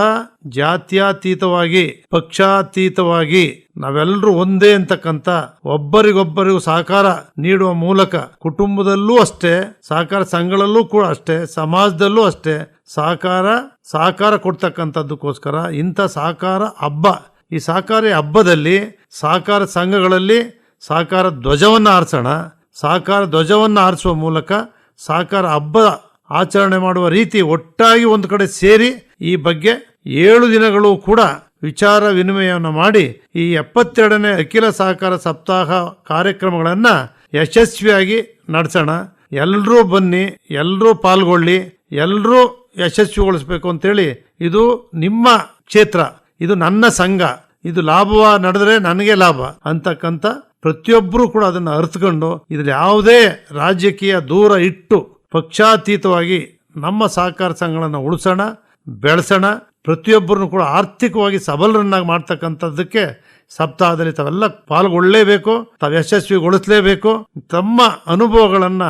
ಜಾತ್ಯಾತೀತವಾಗಿ, ಪಕ್ಷಾತೀತವಾಗಿ ನಾವೆಲ್ಲರೂ ಒಂದೇ ಅಂತಕ್ಕಂಥ ಒಬ್ಬರಿಗೊಬ್ಬರಿಗೂ ಸಹಕಾರ ನೀಡುವ ಮೂಲಕ ಕುಟುಂಬದಲ್ಲೂ ಅಷ್ಟೇ, ಸಹಕಾರ ಸಂಘಗಳಲ್ಲೂ ಕೂಡ ಅಷ್ಟೇ, ಸಮಾಜದಲ್ಲೂ ಅಷ್ಟೇ ಸಹಕಾರ ಸಹಕಾರ ಕೊಡ್ತಕ್ಕಂಥದ್ದಕ್ಕೋಸ್ಕರ ಇಂಥ ಸಹಕಾರ ಹಬ್ಬ ಈ ಸಹಕಾರಿ ಹಬ್ಬದಲ್ಲಿ ಸಹಕಾರ ಸಂಘಗಳಲ್ಲಿ ಸಹಕಾರ ಧ್ವಜವನ್ನು ಆರಿಸೋಣ ಸಹಕಾರ ಧ್ವಜವನ್ನು ಆರಿಸುವ ಮೂಲಕ ಸಹಕಾರ ಹಬ್ಬ ಆಚರಣೆ ಮಾಡುವ ರೀತಿ ಒಟ್ಟಾಗಿ ಒಂದು ಕಡೆ ಸೇರಿ ಈ ಬಗ್ಗೆ ಏಳು ದಿನಗಳು ಕೂಡ ವಿಚಾರ ವಿನಿಮಯವನ್ನು ಮಾಡಿ ಈ ಎಪ್ಪತ್ತೆರಡನೇ ಅಖಿಲ ಸಹಕಾರ ಸಪ್ತಾಹ ಕಾರ್ಯಕ್ರಮಗಳನ್ನು ಯಶಸ್ವಿಯಾಗಿ ನಡೆಸೋಣ. ಎಲ್ಲರೂ ಬನ್ನಿ ಎಲ್ಲರೂ ಪಾಲ್ಗೊಳ್ಳಿ ಎಲ್ಲರೂ ಯಶಸ್ವಿಗೊಳಿಸ್ಬೇಕು ಅಂತೇಳಿ ಇದು ನಿಮ್ಮ ಕ್ಷೇತ್ರ. ಇದು ನನ್ನ ಸಂಘ. ಇದು ಲಾಭವ ನಡೆದ್ರೆ ನನಗೆ ಲಾಭ ಅಂತಕ್ಕಂಥ ಪ್ರತಿಯೊಬ್ಬರು ಕೂಡ ಅದನ್ನು ಅರ್ಥಕೊಂಡು ಇದರಲ್ಲಿ ಯಾವುದೇ ರಾಜಕೀಯ ದೂರ ಇಟ್ಟು ಪಕ್ಷಾತೀತವಾಗಿ ನಮ್ಮ ಸಹಕಾರ ಸಂಘಗಳನ್ನು ಉಳಿಸೋಣ, ಬೆಳೆಸೋಣ, ಪ್ರತಿಯೊಬ್ಬರನ್ನು ಕೂಡ ಆರ್ಥಿಕವಾಗಿ ಸಬಲರನ್ನಾಗಿ ಮಾಡ್ತಕ್ಕಂಥದ್ದಕ್ಕೆ ಸಪ್ತಾಹದಲ್ಲಿ ತಾವೆಲ್ಲ ಪಾಲ್ಗೊಳ್ಳಲೇಬೇಕು, ತಾವು ಯಶಸ್ವಿಗೊಳಿಸಲೇಬೇಕು. ತಮ್ಮ ಅನುಭವಗಳನ್ನ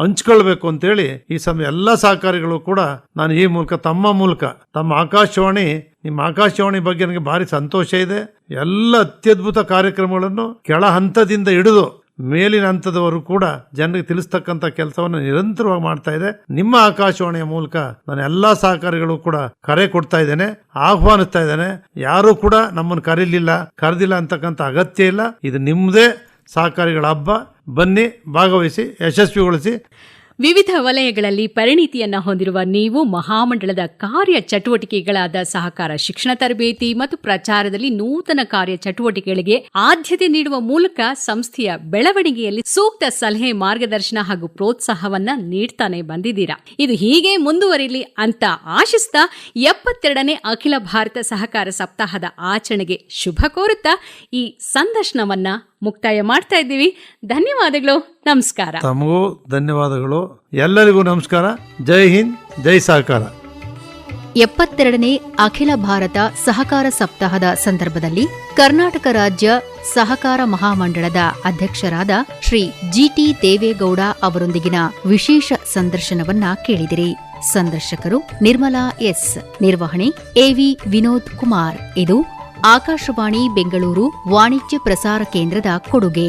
ಹಂಚ್ಕೊಳ್ಬೇಕು ಅಂತೇಳಿ ಈ ಸಮಯ ಎಲ್ಲ ಸಹಕಾರಿಗಳು ಕೂಡ ನಾನು ಈ ಮೂಲಕ ತಮ್ಮ ಮೂಲಕ ತಮ್ಮ ಆಕಾಶವಾಣಿ, ನಿಮ್ಮ ಆಕಾಶವಾಣಿ ಬಗ್ಗೆ ನನಗೆ ಭಾರಿ ಸಂತೋಷ ಇದೆ. ಎಲ್ಲ ಅತ್ಯದ್ಭುತ ಕಾರ್ಯಕ್ರಮಗಳನ್ನು ಕೆಳ ಹಂತದಿಂದ ಹಿಡಿದು ಮೇಲಿನ ಹಂತದವರು ಕೂಡ ಜನರಿಗೆ ತಿಳಿಸ್ತಕ್ಕಂಥ ಕೆಲಸವನ್ನು ನಿರಂತರವಾಗಿ ಮಾಡ್ತಾ ಇದೆ. ನಿಮ್ಮ ಆಕಾಶವಾಣಿಯ ಮೂಲಕ ನಾನು ಎಲ್ಲಾ ಸಹಕಾರಿಗಳು ಕೂಡ ಕರೆ ಕೊಡ್ತಾ ಇದ್ದೇನೆ, ಆಹ್ವಾನಿಸ್ತಾ ಇದ್ದೇನೆ. ಯಾರು ಕೂಡ ನಮ್ಮನ್ನು ಕರೀಲಿಲ್ಲ, ಕರೆದಿಲ್ಲ ಅಂತಕ್ಕಂಥ ಅಗತ್ಯ ಇಲ್ಲ. ಇದು ನಿಮ್ಮದೇ ಸಹಕಾರಿಗಳ ಹಬ್ಬ. ಬನ್ನಿ, ಭಾಗವಹಿಸಿ, ಯಶಸ್ವಿಗೊಳಿಸಿ. ವಿವಿಧ ವಲಯಗಳಲ್ಲಿ ಪರಿಣಿತಿಯನ್ನು ಹೊಂದಿರುವ ನೀವು ಮಹಾಮಂಡಳದ ಕಾರ್ಯ ಚಟುವಟಿಕೆಗಳಾದ ಸಹಕಾರ ಶಿಕ್ಷಣ ತರಬೇತಿ ಮತ್ತು ಪ್ರಚಾರದಲ್ಲಿ ನೂತನ ಕಾರ್ಯ ಚಟುವಟಿಕೆಗಳಿಗೆ ಆದ್ಯತೆ ನೀಡುವ ಮೂಲಕ ಸಂಸ್ಥೆಯ ಬೆಳವಣಿಗೆಯಲ್ಲಿ ಸೂಕ್ತ ಸಲಹೆ, ಮಾರ್ಗದರ್ಶನ ಹಾಗೂ ಪ್ರೋತ್ಸಾಹವನ್ನ ನೀಡ್ತಾನೆ ಬಂದಿದ್ದೀರಾ? ಇದು ಹೀಗೆ ಮುಂದುವರಿಲಿ ಅಂತ ಆಶಿಸ್ತಾ ಎಪ್ಪತ್ತೆರಡನೇ ಅಖಿಲ ಭಾರತ ಸಹಕಾರ ಸಪ್ತಾಹದ ಆಚರಣೆಗೆ ಶುಭ ಕೋರುತ್ತಾ ಈ ಸಂದರ್ಶನವನ್ನ ಮುಕ್ತಾಯ ಮಾಡ್ತಾ ಇದ್ದೀವಿ. ಧನ್ಯವಾದಗಳು. ನಮಸ್ಕಾರ. ತಮಗೂ ಧನ್ಯವಾದಗಳು. ಎಲ್ಲರಿಗೂ ನಮಸ್ಕಾರ. ಜೈ ಹಿಂದ್ ಜೈ ಸಹಕಾರ. ಎಪ್ಪತ್ತೆರಡನೇ ಅಖಿಲ ಭಾರತ ಸಹಕಾರ ಸಪ್ತಾಹದ ಸಂದರ್ಭದಲ್ಲಿ ಕರ್ನಾಟಕ ರಾಜ್ಯ ಸಹಕಾರ ಮಹಾಮಂಡಳದ ಅಧ್ಯಕ್ಷರಾದ ಶ್ರೀ ಜಿಟಿ ದೇವೇಗೌಡ ಅವರೊಂದಿಗಿನ ವಿಶೇಷ ಸಂದರ್ಶನವನ್ನ ಕೇಳಿದಿರಿ. ಸಂದರ್ಶಕರು ನಿರ್ಮಲಾ ಎಸ್. ನಿರ್ವಹಣೆ ಎವಿ ವಿನೋದ್ ಕುಮಾರ್. ಇದು ಆಕಾಶವಾಣಿ ಬೆಂಗಳೂರು ವಾಣಿಜ್ಯ ಪ್ರಸಾರ ಕೇಂದ್ರದ ಕೊಡುಗೆ.